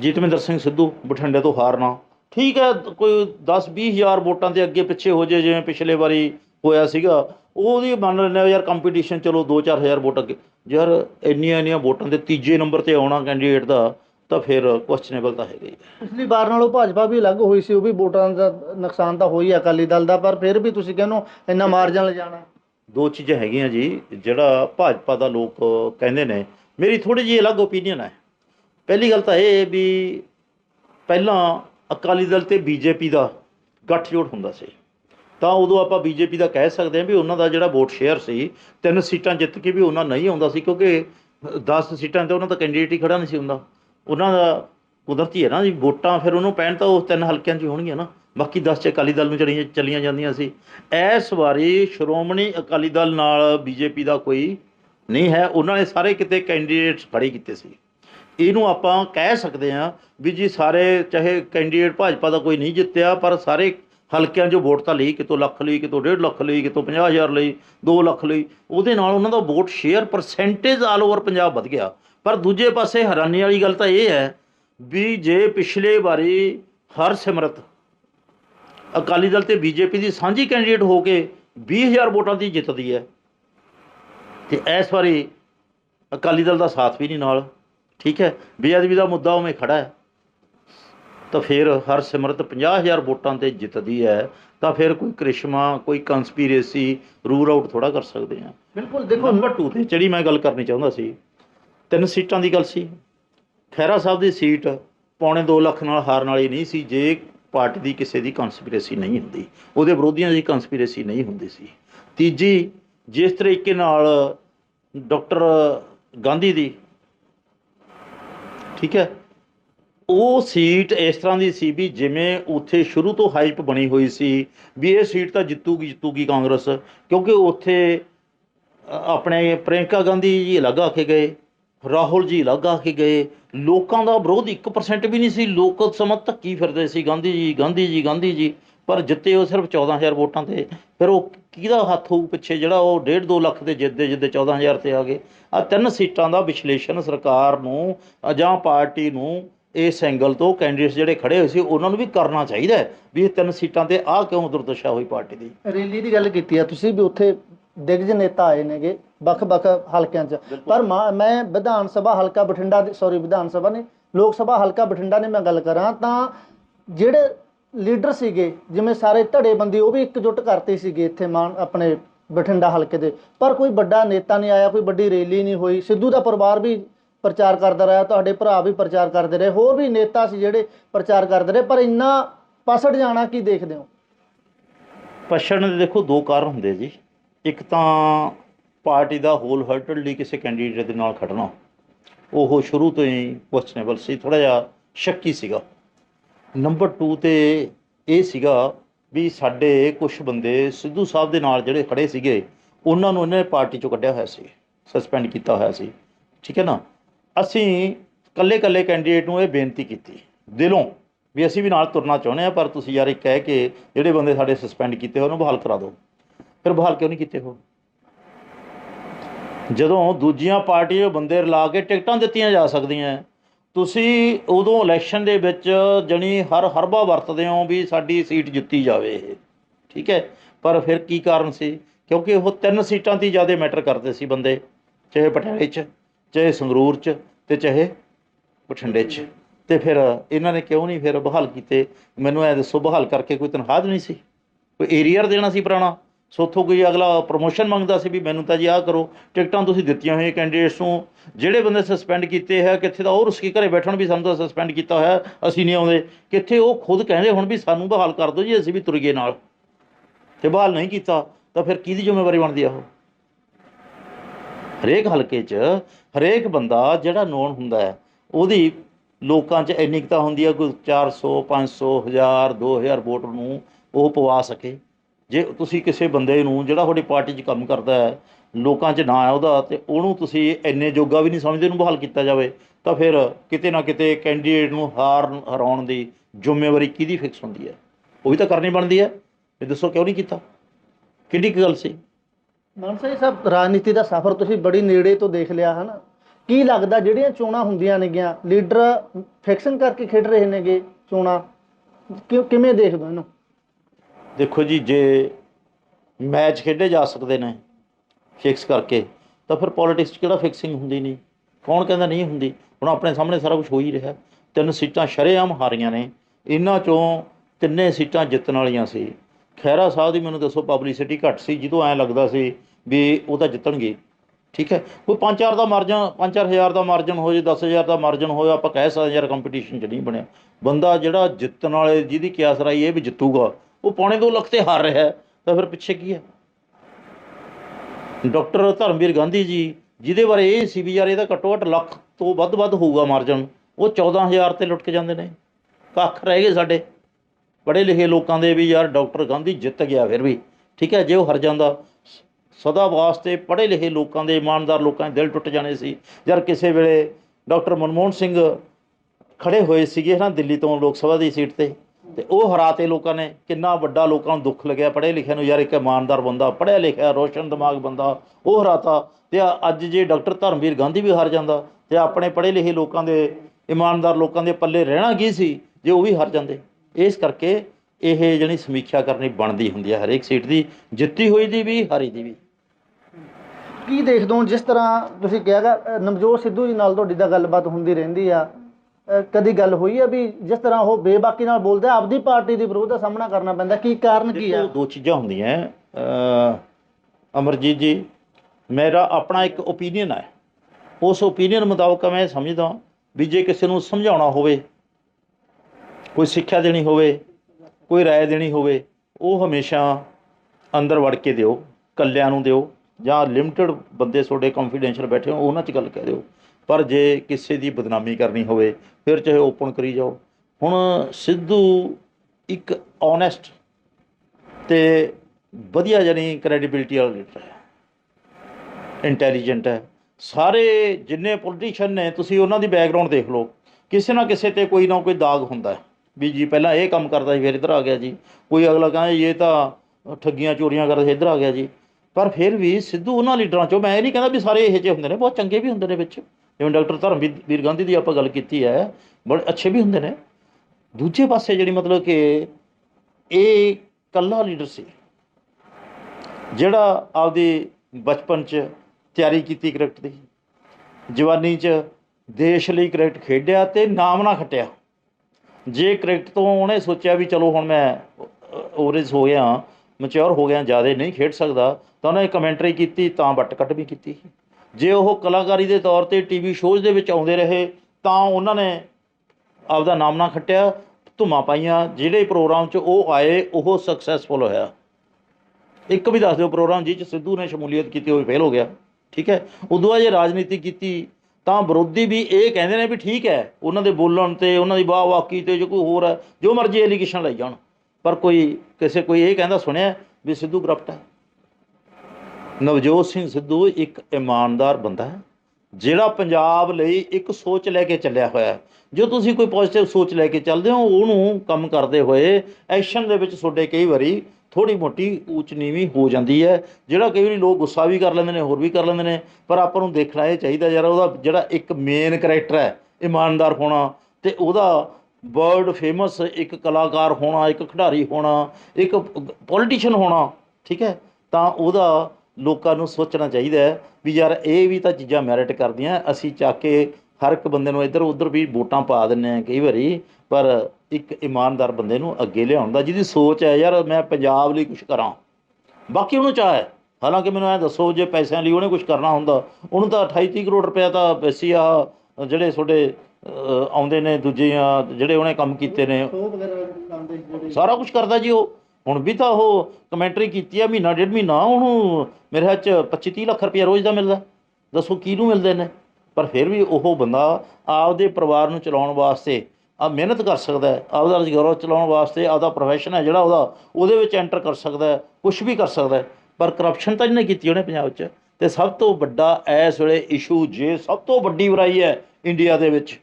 ਜੀਤਮਿੰਦਰ ਸਿੰਘ ਸਿੱਧੂ ਬਠਿੰਡੇ ਤੋਂ ਹਾਰਨਾ। ਠੀਕ ਹੈ, ਕੋਈ 10 20 ਹਜ਼ਾਰ ਵੋਟਾਂ ਦੇ ਅੱਗੇ ਪਿੱਛੇ ਹੋ ਜੇ, ਜਿਵੇਂ ਪਿਛਲੇ ਵਾਰੀ ਹੋਇਆ ਸੀਗਾ। ਉਹਦੀ ਮੰਨ ਲੈਂਦੇ ਹਾਂ ਯਾਰ ਕੰਪੀਟੀਸ਼ਨ ਚਲੋ 2-4 ਹਜ਼ਾਰ ਵੋਟ ਅੱਗੇ ਯਾਰ ਇੰਨੀਆਂ ਇੰਨੀਆਂ ਵੋਟਾਂ ਦੇ ਤੀਜੇ ਨੰਬਰ ਤੇ ਆਉਣਾ ਕੈਂਡੀਡੇਟ ਦਾ ਤਾਂ ਫਿਰ ਕੁਐਸਚਨੇਬਲ ਤਾਂ ਹੈਗਾ ਹੀ ਹੈ। ਪਿਛਲੀ ਵਾਰ ਨਾਲੋਂ ਭਾਜਪਾ ਵੀ ਅਲੱਗ ਹੋਈ ਸੀ ਉਹ ਵੀ ਵੋਟਾਂ ਦਾ ਨੁਕਸਾਨ ਤਾਂ ਹੋਈ ਅਕਾਲੀ ਦਲ ਦਾ ਪਰ ਫਿਰ ਵੀ ਤੁਸੀਂ ਕਹਿੰਦੇ ਹੋ ਇੰਨਾ ਮਾਰਜਨ ਲਿਜਾਣਾ ਦੋ ਚੀਜ਼ਾਂ ਹੈਗੀਆਂ ਜੀ ਜਿਹੜਾ ਭਾਜਪਾ ਦਾ ਲੋਕ ਕਹਿੰਦੇ ਨੇ ਮੇਰੀ ਥੋੜੀ ਜਿਹੀ ਅਲੱਗ ਓਪੀਨੀਅਨ ਹੈ। ਪਹਿਲੀ ਗੱਲ ਤਾਂ ਇਹ ਵੀ ਪਹਿਲਾਂ ਅਕਾਲੀ ਦਲ ਤੇ ਬੀਜੇਪੀ ਦਾ ਗੱਠਜੋੜ ਹੁੰਦਾ ਸੀ। ਤਾਂ ਉਦੋਂ ਆਪਾਂ ਬੀਜੇਪੀ ਦਾ ਕਹਿ ਸਕਦੇ ਹਾਂ ਵੀ ਉਹਨਾਂ ਦਾ ਜਿਹੜਾ ਵੋਟ ਸ਼ੇਅਰ ਸੀ, ਤਿੰਨ ਸੀਟਾਂ ਜਿੱਤ ਕੇ ਵੀ ਉਹਨਾਂ ਨਹੀਂ ਆਉਂਦਾ ਸੀ, ਕਿਉਂਕਿ 10 ਸੀਟਾਂ ਤੇ ਉਹਨਾਂ ਦਾ ਕੈਂਡੀਡੇਟ ਹੀ ਖੜਾ ਨਹੀਂ ਸੀ ਹੁੰਦਾ। ਉਹਨਾਂ ਦਾ ਕੁਦਰਤੀ ਹੈ ਨਾ ਜੀ, ਵੋਟਾਂ ਫਿਰ ਉਹਨੂੰ ਪੈਣ ਤਾਂ ਉਸ ਤਿੰਨ ਹਲਕਿਆਂ 'ਚ ਹੀ ਹੋਣਗੀਆਂ ਨਾ, ਬਾਕੀ 10 ਚ ਅਕਾਲੀ ਦਲ ਨੂੰ ਚਲੀਆਂ ਚਲੀਆਂ ਜਾਂਦੀਆਂ ਸੀ। ਇਸ ਵਾਰੀ ਸ਼੍ਰੋਮਣੀ ਅਕਾਲੀ ਦਲ ਨਾਲ ਬੀਜੇਪੀ ਦਾ ਕੋਈ ਨਹੀਂ ਹੈ, ਉਹਨਾਂ ਨੇ ਸਾਰੇ ਕਿਤੇ ਕੈਂਡੀਡੇਟਸ ਖੜੇ ਕੀਤੇ ਸੀ। ਇਹਨੂੰ ਆਪਾਂ ਕਹਿ ਸਕਦੇ ਹਾਂ ਵੀ ਜੀ ਸਾਰੇ, ਚਾਹੇ ਕੈਂਡੀਡੇਟ ਭਾਜਪਾ ਦਾ ਕੋਈ ਨਹੀਂ ਜਿੱਤਿਆ, ਪਰ ਸਾਰੇ ਹਲਕਿਆਂ 'ਚੋਂ ਵੋਟ ਤਾਂ ਲਈ, ਕਿਤੋਂ ਲੱਖ ਲਈ, ਕਿਤੋਂ 1.5 ਲੱਖ ਲਈ, ਕਿਤੋਂ 50000 ਲਈ 2 ਲੱਖ ਲਈ, ਉਹਦੇ ਨਾਲ ਉਹਨਾਂ ਦਾ vote share percentage all over Punjab ਵਧ ਗਿਆ। ਪਰ ਦੂਜੇ ਪਾਸੇ ਹੈਰਾਨੀ ਵਾਲੀ ਗੱਲ ਤਾਂ ਇਹ ਹੈ ਵੀ ਜੇ ਪਿਛਲੇ ਵਾਰੀ ਹਰਸਿਮਰਤ ਅਕਾਲੀ ਦਲ ਤੇ ਬੀਜੇਪੀ ਦੀ ਸਾਂਝੀ ਕੈਂਡੀਡੇਟ ਹੋ ਕੇ 20000 ਵੋਟਾਂ ਦੀ ਜਿੱਤਦੀ ਹੈ, ਤੇ ਇਸ ਵਾਰੀ ਅਕਾਲੀ ਦਲ ਦਾ ਸਾਥ ਵੀ ਨਹੀਂ ਨਾਲ, ਠੀਕ ਹੈ? ਬੇਅਦਬੀ ਦਾ ਮੁੱਦਾ ਉਵੇਂ ਖੜਾ ਹੈ। ਤਾਂ ਫਿਰ ਹਰਸਿਮਰਤ 50000 ਵੋਟਾਂ ਤੇ ਜਿੱਤਦੀ ਹੈ ਤਾਂ ਫਿਰ ਕੋਈ ਕ੍ਰਿਸ਼ਮਾ ਕੋਈ ਕਨਸਪੀਰੇਸੀ ਰੂਲ ਆਊਟ ਥੋੜਾ ਕਰ ਸਕਦੇ ਆ ਬਿਲਕੁਲ ਦੇਖੋ ਨੰਬਰ 2 ਤੇ ਜਿਹੜੀ ਮੈਂ ਗੱਲ ਕਰਨੀ ਚਾਹੁੰਦਾ ਸੀ ਤਿੰਨ ਸੀਟਾਂ ਦੀ ਗੱਲ ਸੀ। ਖੈਰਾ ਸਾਹਿਬ ਦੀ ਸੀਟ ਪੌਣੇ 2 ਲੱਖ ਨਾਲ ਹਾਰਨ ਵਾਲੀ ਨਹੀਂ ਸੀ ਜੇ ਪਾਰਟੀ ਦੀ ਕਿਸੇ ਦੀ ਕਨਸਪੀਰੇਸੀ ਨਹੀਂ ਹੁੰਦੀ। ਉਹਦੇ ਵਿਰੋਧੀਆਂ ਦੀ ਕਨਸਪੀਰੇਸੀ ਨਹੀਂ ਹੁੰਦੀ ਸੀ। ਤੀਜੀ ਜਿਸ ਤਰੀਕੇ ਨਾਲ ਡਾਕਟਰ ਗਾਂਧੀ ਦੀ ਠੀਕ ਹੈ ਉਹ ਸੀਟ ਇਸ ਤਰ੍ਹਾਂ ਦੀ ਸੀ ਵੀ ਜਿਵੇਂ ਉੱਥੇ ਸ਼ੁਰੂ ਤੋਂ ਹਾਈਪ ਬਣੀ ਹੋਈ ਸੀ ਵੀ ਇਹ ਸੀਟ ਤਾਂ ਜਿੱਤੂਗੀ ਜਿੱਤੂਗੀ ਕਾਂਗਰਸ, ਕਿਉਂਕਿ ਉੱਥੇ ਆਪਣੇ ਪ੍ਰਿੰਕਾ ਗਾਂਧੀ ਜੀ ਅਲੱਗ ਆ ਕੇ ਗਏ, ਰਾਹੁਲ ਜੀ ਅਲੱਗ ਆ ਕੇ ਗਏ, ਲੋਕਾਂ ਦਾ ਵਿਰੋਧ 1% ਵੀ ਨਹੀਂ ਸੀ, ਲੋਕ ਸਮਾਂ ਧੱਕੀ ਫਿਰਦੇ ਸੀ, ਗਾਂਧੀ ਜੀ ਗਾਂਧੀ ਜੀ ਗਾਂਧੀ ਜੀ, ਪਰ ਜਿੱਤੇ ਉਹ ਸਿਰਫ 14000 ਵੋਟਾਂ ਤੇ, ਫਿਰ ਉਹ ਕਿਹਦਾ ਹੱਥ ਹੋਊ ਪਿੱਛੇ ਜਿਹੜਾ ਉਹ 1.5 2 ਲੱਖ ਦੇ ਜਿੱਤਦੇ ਜਿੱਦੇ 14000 ਤੇ ਆ ਗਏ ਆ ਤਿੰਨ ਸੀਟਾਂ ਦਾ ਵਿਸ਼ਲੇਸ਼ਣ ਸਰਕਾਰ ਨੂੰ ਜਾਂ ਪਾਰਟੀ ਨੂੰ ਇਸ ਐਂਗਲ ਤੋਂ ਕੈਂਡੀਡੇਟਸ ਜਿਹੜੇ ਖੜੇ ਹੋਏ ਸੀ ਉਹਨਾਂ ਨੂੰ ਵੀ ਕਰਨਾ ਚਾਹੀਦਾ ਵੀ ਇਹ ਤਿੰਨ ਸੀਟਾਂ ਤੇ ਆਹ ਕਿਉਂ ਦੁਰਦਸ਼ਾ ਹੋਈ ਪਾਰਟੀ ਦੀ। ਰੈਲੀ ਦੀ ਗੱਲ ਕੀਤੀ ਆ ਤੁਸੀਂ ਵੀ ਉੱਥੇ ਦਿਗਜ ਨੇਤਾ ਆਏ ਨੇਗੇ ਵੱਖ-ਵੱਖ ਹਲਕਿਆਂ 'ਚ। ਪਰ ਮਾ- ਵਿਧਾਨ ਸਭਾ ਹਲਕਾ ਬਠਿੰਡਾ ਸੌਰੀ ਵਿਧਾਨ ਸਭਾ ਨੇ ਲੋਕ ਸਭਾ ਹਲਕਾ ਬਠਿੰਡਾ ਨੇ ਮੈਂ ਗੱਲ ਕਰਾਂ ਤਾਂ ਜਿਹੜੇ ਲੀਡਰ ਸੀਗੇ ਜਿਵੇਂ ਸਾਰੇ ਧੜੇਬੰਦੀ ਉਹ ਵੀ ਇਕਜੁੱਟ ਕਰਤੇ ਸੀਗੇ ਇੱਥੇ ਮਾਨ ਆਪਣੇ ਬਠਿੰਡਾ ਹਲਕੇ ਦੇ। ਪਰ ਕੋਈ ਵੱਡਾ ਨੇਤਾ ਨਹੀਂ ਆਇਆ ਕੋਈ ਵੱਡੀ ਰੈਲੀ ਨਹੀਂ ਹੋਈ ਸਿੱਧੂ ਦਾ ਪਰਿਵਾਰ ਵੀ ਪ੍ਰਚਾਰ ਕਰਦਾ ਰਿਹਾ, ਤੁਹਾਡੇ ਭਰਾ ਵੀ ਪ੍ਰਚਾਰ ਕਰਦੇ ਰਹੇ, ਹੋਰ ਵੀ ਨੇਤਾ ਸੀ ਜਿਹੜੇ ਪ੍ਰਚਾਰ ਕਰਦੇ ਰਹੇ, ਪਰ ਇੰਨਾ ਪਸੜ ਜਾਣਾ ਕੀ ਦੇਖਦੇ ਹੋ? ਪਛੜਨ ਦੇ ਦੇਖੋ ਦੋ ਕਾਰਨ ਹੁੰਦੇ ਜੀ। ਇੱਕ ਤਾਂ ਪਾਰਟੀ ਦਾ ਹੋਲ ਹਰਟਡਲੀ ਕਿਸੇ ਕੈਂਡੀਡੇਟ ਦੇ ਨਾਲ ਖੜਨਾ। ਉਹ ਸ਼ੁਰੂ ਤੋਂ ਹੀ ਕੁਐਸਚਨੇਬਲ ਸੀ ਥੋੜਾ ਜਿਹਾ ਸ਼ੱਕੀ ਸੀਗਾ। ਨੰਬਰ 2 ਤੇ ਇਹ ਸੀਗਾ ਵੀ ਸਾਡੇ ਕੁਝ ਬੰਦੇ ਸਿੱਧੂ ਸਾਹਿਬ ਦੇ ਨਾਲ ਜਿਹੜੇ ਖੜੇ ਸੀਗੇ, ਉਹਨਾਂ ਨੂੰ ਇਹਨੇ ਪਾਰਟੀ ਚੋਂ ਕੱਢਿਆ ਹੋਇਆ ਸੀ ਸਸਪੈਂਡ ਕੀਤਾ ਹੋਇਆ ਸੀ। ਠੀਕ ਹੈ ਨਾ? ਅਸੀਂ ਕੱਲੇ ਕੱਲੇ ਕੈਂਡੀਡੇਟ ਨੂੰ ਇਹ ਬੇਨਤੀ ਕੀਤੀ, ਦਿਲੋਂ, ਵੀ ਅਸੀਂ ਵੀ ਨਾਲ ਤੁਰਨਾ ਚਾਹੁੰਦੇ ਆ ਪਰ ਤੁਸੀਂ ਯਾਰ ਇਹ ਕਹਿ ਕੇ ਜਿਹੜੇ ਬੰਦੇ ਸਾਡੇ ਸਸਪੈਂਡ ਕੀਤੇ ਹੋਏ, ਉਹਨੂੰ ਬਹਾਲ ਕਰਾ ਦਿਓ। ਫਿਰ ਬਹਾਲ ਕਿਉਂ ਨਹੀਂ ਕੀਤੇ ਹੋ ਜਦੋਂ ਦੂਜੀਆਂ ਪਾਰਟੀਆਂ ਬੰਦੇ ਰਲਾ ਕੇ ਟਿਕਟਾਂ ਦਿੱਤੀਆਂ ਜਾ ਸਕਦੀਆਂ ਤੁਸੀਂ ਉਦੋਂ ਇਲੈਕਸ਼ਨ ਦੇ ਵਿੱਚ ਜਣੀ ਹਰ ਹਰਬਾ ਵਰਤਦੇ ਹੋ ਵੀ ਸਾਡੀ ਸੀਟ ਜਿੱਤੀ ਜਾਵੇ ਇਹ, ਠੀਕ ਹੈ? ਪਰ ਫਿਰ ਕੀ ਕਾਰਨ ਸੀ? ਕਿਉਂਕਿ ਉਹ ਤਿੰਨ ਸੀਟਾਂ ਦੀ ਜ਼ਿਆਦਾ ਮੈਟਰ ਕਰਦੇ ਸੀ ਬੰਦੇ, ਚਾਹੇ ਪਟਿਆਲੇ 'ਚ। ਚਾਹੇ ਸੰਗਰੂਰ 'ਚ ਤੇ ਚਾਹੇ ਬਠਿੰਡੇ 'ਚ। ਤੇ ਫਿਰ ਇਹਨਾਂ ਨੇ ਕਿਉਂ ਨਹੀਂ ਫਿਰ ਬਹਾਲ ਕੀਤੇ? ਮੈਨੂੰ ਐ ਦੱਸੋ, ਬਹਾਲ ਕਰਕੇ ਕੋਈ ਤਨਖਾਹ ਦੇਣੀ ਸੀ? ਕੋਈ ਏਰੀਅਰ ਦੇਣਾ ਸੀ ਪੁਰਾਣਾ? ਸੋਥੋਂ ਕੋਈ ਅਗਲਾ ਪ੍ਰੋਮੋਸ਼ਨ ਮੰਗਦਾ ਸੀ ਵੀ ਮੈਨੂੰ ਤਾਂ ਜੀ ਆਹ ਕਰੋ, ਟਿਕਟਾਂ ਤੁਸੀਂ ਦਿੱਤੀਆਂ ਹੋਈਆਂ ਕੈਂਡੀਡੇਟਸ ਨੂੰ। ਜਿਹੜੇ ਬੰਦੇ ਸਸਪੈਂਡ ਕੀਤੇ ਹੈ, ਕਿੱਥੇ ਤਾਂ ਉਹ ਰੁਸਕੀ ਘਰੇ ਬੈਠਣ ਵੀ ਸਾਨੂੰ ਤਾਂ ਸਸਪੈਂਡ ਕੀਤਾ ਹੋਇਆ, ਅਸੀਂ ਨਹੀਂ ਆਉਂਦੇ। ਕਿੱਥੇ ਉਹ ਖੁਦ ਕਹਿੰਦੇ ਹੁਣ ਵੀ ਸਾਨੂੰ ਬਹਾਲ ਕਰ ਦਿਓ ਜੀ, ਅਸੀਂ ਵੀ ਤੁਰ ਗਏ ਨਾਲ। ਤੇ ਬਹਾਲ ਨਹੀਂ ਕੀਤਾ, ਤਾਂ ਫਿਰ ਕਿਹਦੀ ਜ਼ਿੰਮੇਵਾਰੀ ਬਣਦੀ ਆ ਉਹ? ਹਰੇਕ ਹਲਕੇ 'ਚ ਹਰੇਕ ਬੰਦਾ ਜਿਹੜਾ ਨੋਨ ਹੁੰਦਾ ਹੈ, ਉਹਦੀ ਲੋਕਾਂ 'ਚ ਇੰਨੀ ਕੁ ਤਾਂ ਹੁੰਦੀ ਹੈ ਕੋਈ 400 500 1000 2000 ਵੋਟ ਨੂੰ ਉਹ ਪਵਾ ਸਕੇ। ਜੇ ਤੁਸੀਂ ਕਿਸੇ ਬੰਦੇ ਨੂੰ ਜਿਹੜਾ ਤੁਹਾਡੀ ਪਾਰਟੀ 'ਚ ਕੰਮ ਕਰਦਾ ਹੈ, ਲੋਕਾਂ 'ਚ ਨਾ ਹੈ ਉਹਦਾ ਤੇ ਉਹਨੂੰ ਤੁਸੀਂ ਇੰਨੇ ਜੋਗਾ ਵੀ ਨਹੀਂ ਸਮਝਦੇ, ਉਹਨੂੰ ਬਹਾਲ ਕੀਤਾ ਜਾਵੇ, ਤਾਂ ਫਿਰ ਕਿਤੇ ਨਾ ਕਿਤੇ ਕੈਂਡੀਡੇਟ ਨੂੰ ਹਾਰ ਹਰਾਉਣ ਦੀ ਜ਼ਿੰਮੇਵਾਰੀ ਕਿਹਦੀ ਫਿਕਸ ਹੁੰਦੀ ਹੈ? ਉਹ ਵੀ ਤਾਂ ਕਰਨੀ ਬਣਦੀ ਹੈ। ਇਹ ਦੱਸੋ ਕਿਉਂ ਨਹੀਂ ਕੀਤਾ? ਕਿੰਨੀ ਕੁ ਗੱਲ ਸੀ? ਮਾਨਸਾ ਜੀ ਸਾਹਿਬ ਰਾਜਨੀਤੀ ਦਾ ਸਫ਼ਰ ਤੁਸੀਂ ਬੜੀ ਨੇੜੇ ਤੋਂ ਦੇਖ ਲਿਆ, ਹਨਾ? ਕੀ ਲੱਗਦਾ ਜਿਹੜੀਆਂ ਚੋਣਾਂ ਹੁੰਦੀਆਂ ਨੇਗੀਆਂ, ਲੀਡਰ ਫਿਕਸ਼ਨ ਕਰਕੇ ਖੇਡ ਰਹੇ ਨੇਗੇ ਚੋਣਾਂ? ਕਿਉਂ ਕਿਵੇਂ ਦੇਖਦੇ ਹੋ ਇਹਨੂੰ? ਦੇਖੋ ਜੀ, ਜੇ ਮੈਚ ਖੇਡੇ ਜਾ ਸਕਦੇ ਨੇ ਫਿਕਸ ਕਰਕੇ, ਤਾਂ ਫਿਰ ਪੋਲਿਟਿਕਸ 'ਚ ਕਿਹੜਾ ਫਿਕਸਿੰਗ ਹੁੰਦੀ ਨਹੀਂ? ਕੌਣ ਕਹਿੰਦਾ ਨਹੀਂ ਹੁੰਦੀ? ਹੁਣ ਆਪਣੇ ਸਾਹਮਣੇ ਸਾਰਾ ਕੁਝ ਹੋ ਹੀ ਰਿਹਾ। ਤਿੰਨ ਸੀਟਾਂ ਸ਼ਰੇਆਮ ਹਾਰੀਆਂ ਨੇ। ਇਹਨਾਂ ਚੋਂ ਤਿੰਨੇ ਸੀਟਾਂ ਜਿੱਤਣ ਵਾਲੀਆਂ ਸੀ। ਖੈਰਾ ਸਾਹਿਬ ਦੀ ਮੈਨੂੰ ਦੱਸੋ ਪਬਲਿਸਿਟੀ ਘੱਟ ਸੀ, ਜਦੋਂ ਐਂ ਲੱਗਦਾ ਸੀ ਵੀ ਉਹ ਤਾਂ ਜਿੱਤਣਗੇ। ਠੀਕ ਹੈ? ਕੋਈ 5-4 ਦਾ ਮਾਰਜਨ 5-4000 ਦਾ ਮਾਰਜਨ ਹੋ ਜੇ 10000 ਦਾ ਮਾਰਜਨ ਹੋਏ ਆਪਾਂ ਕਹਿ ਸਕਦੇ ਯਾਰ ਕੰਪੀਟੀਸ਼ਨ 'ਚ ਨਹੀਂ ਬਣਿਆ। ਬੰਦਾ ਜਿਹੜਾ ਜਿੱਤਣ ਵਾਲੇ ਜਿਹਦੀ ਕਿਆਸ ਰਾਈ ਇਹ ਵੀ ਜਿੱਤੂਗਾ, ਉਹ ਪੌਣੇ 2 ਲੱਖ ਤੇ ਹਾਰ ਰਿਹਾ ਤਾਂ ਫਿਰ ਪਿੱਛੇ ਕੀ ਹੈ? ਡਾਕਟਰ ਧਰਮਵੀਰ ਗਾਂਧੀ ਜੀ, ਜਿਹਦੇ ਬਾਰੇ ਇਹ ਸੀ ਵੀ ਯਾਰ ਇਹਦਾ ਘੱਟੋ ਘੱਟ ਲੱਖ ਤੋਂ ਵੱਧ ਵੱਧ ਹੋਊਗਾ ਮਾਰਜਨ ਉਹ 14000 ਤੇ ਲੁੱਟ ਕੇ ਜਾਂਦੇ ਨੇ। ਕੱਖ ਰਹਿ ਗਏ ਸਾਡੇ। ਪੜ੍ਹੇ ਲਿਖੇ ਲੋਕਾਂ ਦੇ ਵੀ ਯਾਰ ਡਾਕਟਰ ਗਾਂਧੀ ਜਿੱਤ ਗਿਆ ਫਿਰ ਵੀ। ਠੀਕ ਹੈ, ਜੇ ਉਹ ਹਰ ਜਾਂਦਾ ਸਦਾ ਵਾਸਤੇ ਪੜ੍ਹੇ ਲਿਖੇ ਲੋਕਾਂ ਦੇ, ਇਮਾਨਦਾਰ ਲੋਕਾਂ ਦੇ ਦਿਲ ਟੁੱਟ ਜਾਣੇ ਸੀ। ਯਾਰ ਕਿਸੇ ਵੇਲੇ ਡਾਕਟਰ ਮਨਮੋਹਨ ਸਿੰਘ ਖੜੇ ਹੋਏ ਸੀਗੇ ਨਾ ਦਿੱਲੀ ਤੋਂ ਲੋਕ ਸਭਾ ਦੀ ਸੀਟ ਤੇ ਤੇ ਉਹ ਹਰਾਤੇ ਲੋਕਾਂ ਨੇ ਕਿੰਨਾ ਵੱਡਾ ਲੋਕਾਂ ਨੂੰ ਦੁੱਖ ਲੱਗਿਆ। ਪੜ੍ਹੇ ਲਿਖਿਆ ਨੂੰ ਯਾਰ ਇੱਕ ਇਮਾਨਦਾਰ ਬੰਦਾ, ਪੜ੍ਹਿਆ ਲਿਖਿਆ, ਰੋਸ਼ਨ ਦਿਮਾਗ ਬੰਦਾ, ਉਹ ਹਰਾਤਾ। ਤੇ ਅੱਜ ਜੇ ਡਾਕਟਰ ਧਰਮਵੀਰ ਗਾਂਧੀ ਵੀ ਹਾਰ ਜਾਂਦਾ, ਤੇ ਆਪਣੇ ਪੜ੍ਹੇ ਲਿਖੇ ਲੋਕਾਂ ਦੇ, ਇਮਾਨਦਾਰ ਲੋਕਾਂ ਦੇ ਪੱਲੇ ਰਹਿਣਾ ਕੀ ਸੀ, ਜੇ ਉਹ ਵੀ ਹਾਰ ਜਾਂਦੇ? ਇਸ ਕਰਕੇ ਇਹ ਜਿਹੜੀ ਸਮੀਖਿਆ ਕਰਨੀ ਬਣਦੀ ਹੁੰਦੀ ਹੈ ਹਰੇਕ ਸੀਟ ਦੀ ਜਿੱਤੀ ਹੋਈ ਦੀ ਵੀ ਹਾਰੀ ਦੀ ਵੀ। ਕੀ ਦੇਖਦੇ ਹੋ ਜਿਸ ਤਰ੍ਹਾਂ ਤੁਸੀਂ ਕਿਹਾਗਾ ਨਵਜੋਤ ਸਿੱਧੂ ਜੀ ਨਾਲ ਤੁਹਾਡੀ ਤਾਂ ਗੱਲਬਾਤ ਹੁੰਦੀ ਰਹਿੰਦੀ ਆ। ਕਦੀ ਗੱਲ ਹੋਈ ਆ ਵੀ ਜਿਸ ਤਰ੍ਹਾਂ ਉਹ ਬੇਬਾਕੀ ਨਾਲ ਬੋਲਦੇ ਆਪਦੀ ਪਾਰਟੀ ਦੀ ਵਿਰੋਧ ਦਾ ਸਾਹਮਣਾ ਕਰਨਾ ਪੈਂਦਾ ਕੀ ਕਾਰਨ ਕੀ ਆ? ਦੋ ਚੀਜ਼ਾਂ ਹੁੰਦੀਆਂ ਅਮਰਜੀਤ ਜੀ ਮੇਰਾ ਆਪਣਾ ਇੱਕ ਓਪੀਨੀਅਨ ਹੈ ਉਸ ਓਪੀਨੀਅਨ ਮੁਤਾਬਕ ਮੈਂ ਸਮਝਦਾ ਵੀ ਜੇ ਕਿਸੇ ਨੂੰ ਸਮਝਾਉਣਾ ਹੋਵੇ ਕੋਈ ਸਿੱਖਿਆ ਦੇਣੀ ਹੋਵੇ ਕੋਈ رائے ਦੇਣੀ ਹੋਵੇ ਉਹ ਹਮੇਸ਼ਾ ਅੰਦਰ ਵੜ ਕੇ ਦਿਓ ਕੱਲਿਆਂ ਨੂੰ ਦਿਓ ਜਾਂ ਲਿਮਟਿਡ ਬੰਦੇ ਤੁਹਾਡੇ ਕੰਫੀਡੈਂਸ਼ੀਅਲ ਬੈਠੇ ਹੋ ਉਹਨਾਂ 'ਚ ਗੱਲ ਕਹਿ ਦਿਓ ਪਰ ਜੇ ਕਿਸੇ ਦੀ ਬਦਨਾਮੀ ਕਰਨੀ ਹੋਵੇ ਫਿਰ ਚਾਹੇ ਓਪਨ ਕਰੀ ਜਾਓ ਹੁਣ ਸਿੱਧੂ ਇੱਕ ਓਨੈਸਟ ਤੇ ਵਧੀਆ ਜਾਨੀ ਕ੍ਰੈਡੀਬਿਲਿਟੀ ਵਾਲਾ ਲੀਡਰ ਹੈ ਇੰਟੈਲੀਜੈਂਟ ਹੈ ਸਾਰੇ ਜਿੰਨੇ ਪੋਲੀਟੀਸ਼ੀਅਨ ਨੇ ਤੁਸੀਂ ਉਹਨਾਂ ਦੀ ਬੈਕਗ੍ਰਾਉਂਡ ਦੇਖ ਲਓ ਕਿਸੇ ਨਾ ਕਿਸੇ ਤੇ ਕੋਈ ਨਾ ਕੋਈ ਦਾਗ ਹੁੰਦਾ ਹੈ ਵੀ ਜੀ ਪਹਿਲਾਂ ਇਹ ਕੰਮ ਕਰਦਾ ਸੀ, ਫਿਰ ਇੱਧਰ ਆ ਗਿਆ ਜੀ। ਕੋਈ ਅਗਲਾ ਕਹਿੰਦਾ ਇਹ ਤਾਂ ਠੱਗੀਆਂ ਚੋਰੀਆਂ ਕਰਦਾ ਸੀ, ਇੱਧਰ ਆ ਗਿਆ ਜੀ। ਪਰ ਫਿਰ ਵੀ ਸਿੱਧੂ ਉਹਨਾਂ ਲੀਡਰਾਂ ਚੋਂ, ਮੈਂ ਇਹ ਨਹੀਂ ਕਹਿੰਦਾ ਵੀ ਸਾਰੇ ਇਹੋ ਜਿਹੇ ਹੁੰਦੇ ਨੇ, ਬਹੁਤ ਚੰਗੇ ਵੀ ਹੁੰਦੇ ਨੇ ਵਿੱਚ। ਜਿਵੇਂ ਡਾਕਟਰ ਧਰਮਵੀਰ, ਵੀਰ ਗਾਂਧੀ ਦੀ ਆਪਾਂ ਗੱਲ ਕੀਤੀ ਹੈ, ਬੜੇ ਅੱਛੇ ਵੀ ਹੁੰਦੇ ਨੇ। ਦੂਜੇ ਪਾਸੇ ਜਿਹੜੀ ਮਤਲਬ ਕਿ ਇਹ ਕੱਲਾ ਲੀਡਰ ਸੀ, ਜਿਹੜਾ ਆਪਦੀ ਬਚਪਨ 'ਚ ਤਿਆਰੀ ਕੀਤੀ ਕ੍ਰਿਕਟ ਦੀ, ਜਵਾਨੀ 'ਚ ਦੇਸ਼ ਲਈ ਕ੍ਰਿਕਟ ਖੇਡਿਆ ਤੇ ਨਾਮ ਨਾ ਖੱਟਿਆ। ਜੇ ਕ੍ਰਿਕਟ ਤੋਂ ਉਹਨੇ ਸੋਚਿਆ ਵੀ ਚਲੋ ਹੁਣ ਮੈਂ ਓਵਰੇਜ ਹੋ ਗਿਆ ਮੈਚੁਰ ਹੋ ਗਿਆ, ਜ਼ਿਆਦਾ ਨਹੀਂ ਖੇਡ ਸਕਦਾ, ਤਾਂ ਉਹਨੇ ਕਮੈਂਟਰੀ ਕੀਤੀ, ਤਾਂ ਵੱਟ ਕੱਟ ਵੀ ਕੀਤੀ। ਜੇ ਉਹ ਕਲਾਕਾਰੀ ਦੇ ਤੌਰ ਤੇ ਟੀਵੀ ਸ਼ੋਜ਼ ਦੇ ਵਿੱਚ ਆਉਂਦੇ ਰਹੇ, ਤਾਂ ਉਹਨਾਂ ਨੇ ਆਪਦਾ ਨਾਮ ਨਾ ਖੱਟਿਆ, ਧੁੰਮਾਂ ਪਾਈਆਂ। ਜਿਹੜੇ ਪ੍ਰੋਗਰਾਮ 'ਚ ਉਹ ਆਏ, ਉਹ ਸਕਸੈਸਫੁਲ ਹੋਇਆ। ਇੱਕ ਵੀ ਦੱਸ ਦਿਓ ਪ੍ਰੋਗਰਾਮ ਜਿਹ 'ਚ ਸਿੱਧੂ ਨੇ ਸ਼ਮੂਲੀਅਤ ਕੀਤੀ ਹੋਈ ਫੇਲ ਹੋ ਗਿਆ। ਠੀਕ ਹੈ? ਉਦੋਂ ਬਾਅਦ ਜੇ ਰਾਜਨੀਤੀ ਕੀਤੀ ਤਾਂ ਵਿਰੋਧੀ ਵੀ ਇਹ ਕਹਿੰਦੇ ਨੇ ਵੀ ਠੀਕ ਹੈ, ਉਹਨਾਂ ਦੇ ਬੋਲਣ ਤੇ, ਉਹਨਾਂ ਦੀ ਵਾਹ ਵਾਹ ਤੇ ਜੋ ਕੋਈ ਹੋਰ ਹੈ, ਜੋ ਮਰਜ਼ੀ ਐਲੀਗੇਸ਼ਨ ਲਾਈ ਜਾਣ। ਪਰ ਕੋਈ ਕਿਸੇ ਕੋਈ ਇਹ ਕਹਿੰਦਾ ਸੁਣਿਆ ਵੀ ਸਿੱਧੂ ਕਰਪਟ ਹੈ। ਨਵਜੋਤ ਸਿੰਘ ਸਿੱਧੂ ਇੱਕ ਇਮਾਨਦਾਰ ਬੰਦਾ ਹੈ, ਜਿਹੜਾ ਪੰਜਾਬ ਲਈ ਇੱਕ ਸੋਚ ਲੈ ਕੇ ਚੱਲਿਆ ਹੋਇਆ ਹੈ। ਜੋ ਤੁਸੀਂ ਕੋਈ ਪੋਜ਼ਿਟਿਵ ਸੋਚ ਲੈ ਕੇ ਚੱਲਦੇ ਹੋ, ਉਹਨੂੰ ਕੰਮ ਕਰਦੇ ਹੋਏ ਐਕਸ਼ਨ ਦੇ ਵਿੱਚ ਤੁਹਾਡੇ ਕਈ ਵਾਰੀ ਥੋੜੀ ਮੋਟੀ ਊਚ ਨੀਵੀਂ ਹੋ ਜਾਂਦੀ ਹੈ, ਜਿਹੜਾ ਕਈ ਵਾਰੀ ਲੋਕ ਗੁੱਸਾ ਵੀ ਕਰ ਲੈਂਦੇ ਨੇ, ਹੋਰ ਵੀ ਕਰ ਲੈਂਦੇ ਨੇ, ਪਰ ਆਪਾਂ ਨੂੰ ਦੇਖਣਾ ਇਹ ਚਾਹੀਦਾ ਯਾਰ ਉਹਦਾ ਜਿਹੜਾ ਇੱਕ ਮੇਨ ਕੈਰੈਕਟਰ ਹੈ, ਇਮਾਨਦਾਰ ਹੋਣਾ ਤੇ ਉਹਦਾ ਵਰਲਡ ਫੇਮਸ ਇੱਕ ਕਲਾਕਾਰ ਹੋਣਾ, ਇੱਕ ਖਿਡਾਰੀ ਹੋਣਾ, ਇੱਕ ਪੋਲੀਟੀਸ਼ੀਅਨ ਹੋਣਾ, ਠੀਕ ਹੈ, ਤਾਂ ਉਹਦਾ ਲੋਕਾਂ ਨੂੰ ਸੋਚਣਾ ਚਾਹੀਦਾ ਹੈ ਵੀ ਯਾਰ ਇਹ ਵੀ ਤਾਂ ਚੀਜ਼ਾਂ ਮੈਰਿਟ ਕਰਦੀਆਂ, ਅਸੀਂ ਚੱਕ ਕੇ ਹਰ ਇੱਕ ਬੰਦੇ ਨੂੰ ਇੱਧਰ ਉੱਧਰ ਵੀ ਵੋਟਾਂ ਪਾ ਦਿੰਨੇ ਆ ਕਈ ਵਾਰੀ, ਪਰ ਇੱਕ ਇਮਾਨਦਾਰ ਬੰਦੇ ਨੂੰ ਅੱਗੇ ਲਿਆਉਣ ਦਾ ਜਿਹਦੀ ਸੋਚ ਹੈ ਯਾਰ ਮੈਂ ਪੰਜਾਬ ਲਈ ਕੁਝ ਕਰਾਂ। ਬਾਕੀ ਉਹਨੂੰ ਚਾਹ ਹੈ। ਹਾਲਾਂਕਿ ਮੈਨੂੰ ਐ ਦੱਸੋ ਜੇ ਪੈਸਿਆਂ ਲਈ ਉਹਨੇ ਕੁਝ ਕਰਨਾ ਹੁੰਦਾ ਉਹਨੂੰ ਤਾਂ 28 30 ਕਰੋੜ ਰੁਪਇਆ ਤਾਂ ਵੈਸੀ ਆ ਜਿਹੜੇ ਤੁਹਾਡੇ ਆਉਂਦੇ ਨੇ ਦੂਜੇ ਆ ਜਿਹੜੇ ਉਹਨੇ ਕੰਮ ਕੀਤੇ ਨੇ। ਸਾਰਾ ਕੁਝ ਕਰਦਾ ਜੀ ਉਹ। ਹੁਣ ਵੀ ਤਾਂ ਉਹ ਕਮੈਂਟਰੀ ਕੀਤੀ ਆ ਮਹੀਨਾ ਡੇਢ ਮਹੀਨਾ ਉਹਨੂੰ ਮੇਰੇ ਹੱਥ 'ਚ 25 30 ਲੱਖ ਰੁਪਇਆ ਰੋਜ਼ ਦਾ ਮਿਲਦਾ। ਦੱਸੋ ਕਿਹਨੂੰ ਮਿਲਦੇ ਨੇ? ਪਰ ਫਿਰ ਵੀ ਉਹ ਬੰਦਾ ਆਪਦੇ ਪਰਿਵਾਰ ਨੂੰ ਚਲਾਉਣ ਵਾਸਤੇ ਆ ਮਿਹਨਤ ਕਰ ਸਕਦਾ ਹੈ, ਆਪਦਾ ਰੁਜ਼ਗਾਰ ਚਲਾਉਣ ਵਾਸਤੇ ਆਪਦਾ ਪ੍ਰੋਫੈਸ਼ਨ ਹੈ ਜਿਹੜਾ ਉਹਦਾ, ਉਹਦੇ ਵਿੱਚ ਐਂਟਰ ਕਰ ਸਕਦਾ ਹੈ ਕੁਝ ਵੀ ਕਰ ਸਕਦਾ ਹੈ। ਪਰ ਕਰਪਸ਼ਨ ਤਾਂ ਜਿਹਨੇ ਕੀਤੀ ਉਹਨੇ ਪੰਜਾਬ 'ਚ। ਤੇ ਸਭ ਤੋਂ ਵੱਡਾ ਇਸ ਵੇਲੇ ਇਸ਼ੂ ਜੇ ਸਭ ਤੋਂ ਵੱਡੀ ਬੁਰਾਈ ਹੈ ਇੰਡੀਆ ਦੇ ਵਿੱਚ।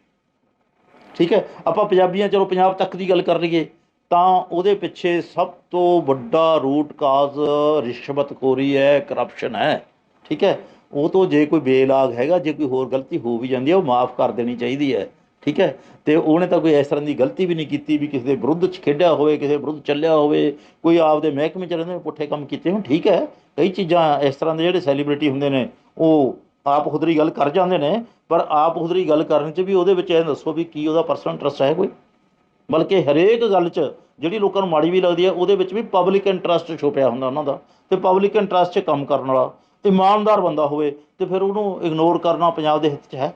ਠੀਕ ਹੈ? ਆਪਾਂ ਪੰਜਾਬੀਆਂ, ਚਲੋ ਪੰਜਾਬ ਤੱਕ ਦੀ ਗੱਲ ਕਰ ਲਈਏ, ਤਾਂ ਉਹਦੇ ਪਿੱਛੇ ਸਭ ਤੋਂ ਵੱਡਾ ਰੂਟ ਕਾਜ਼ ਰਿਸ਼ਵਤਖੋਰੀ ਹੈ ਕਰਪਸ਼ਨ ਹੈ। ਠੀਕ ਹੈ? ਉਹ ਤੋਂ ਜੇ ਕੋਈ ਬੇਲਾਗ ਹੈਗਾ, ਜੇ ਕੋਈ ਹੋਰ ਗਲਤੀ ਹੋ ਵੀ ਜਾਂਦੀ ਹੈ, ਉਹ ਮਾਫ ਕਰ ਦੇਣੀ ਚਾਹੀਦੀ ਹੈ। ਠੀਕ ਹੈ? ਤੇ ਉਹਨੇ ਤਾਂ ਕੋਈ ਇਸ ਤਰ੍ਹਾਂ ਦੀ ਗਲਤੀ ਵੀ ਨਹੀਂ ਕੀਤੀ ਵੀ ਕਿਸੇ ਦੇ ਵਿਰੁੱਧ ਚ ਖੇਡਿਆ ਹੋਵੇ, ਕਿਸੇ ਦੇ ਵਿਰੁੱਧ ਚੱਲਿਆ ਹੋਵੇ, ਕੋਈ ਆਪਦੇ ਮਹਿਕਮੇ ਚ ਰਹਿੰਦੇ ਹੋਏ ਪੁੱਠੇ ਕੰਮ ਕੀਤੇ ਹੁਣ, ਠੀਕ ਹੈ? ਕਈ ਚੀਜ਼ਾਂ ਇਸ ਤਰ੍ਹਾਂ ਦੇ ਜਿਹੜੇ ਸੈਲੀਬ੍ਰਿਟੀ ਹੁੰਦੇ ਨੇ, ਉਹ ਆਪ ਖੁਦਰੀ ਗੱਲ ਕਰ ਜਾਂਦੇ ਨੇ, ਪਰ ਆਪ ਖੁਦਰੀ ਗੱਲ ਕਰਨ ਚ ਵੀ ਉਹਦੇ ਵਿੱਚ ਇਹ ਦੱਸੋ ਵੀ ਕੀ ਉਹਦਾ ਪਰਸਨਲ ਇੰਟਰਸਟ ਹੈ ਕੋਈ? ਬਲਕਿ ਹਰੇਕ ਗੱਲ 'ਚ ਜਿਹੜੀ ਲੋਕਾਂ ਨੂੰ ਮਾੜੀ ਵੀ ਲੱਗਦੀ ਹੈ, ਉਹਦੇ ਵਿੱਚ ਵੀ ਪਬਲਿਕ ਇੰਟਰਸਟ ਛੁਪਿਆ ਹੁੰਦਾ ਉਹਨਾਂ ਦਾ। ਤੇ ਪਬਲਿਕ ਇੰਟਰਸਟ 'ਚ ਕੰਮ ਕਰਨ ਵਾਲਾ, ਇਮਾਨਦਾਰ ਬੰਦਾ ਹੋਵੇ, ਤੇ ਫਿਰ ਉਹਨੂੰ ਇਗਨੋਰ ਕਰਨਾ ਪੰਜਾਬ ਦੇ ਹਿੱਤ 'ਚ ਹੈ।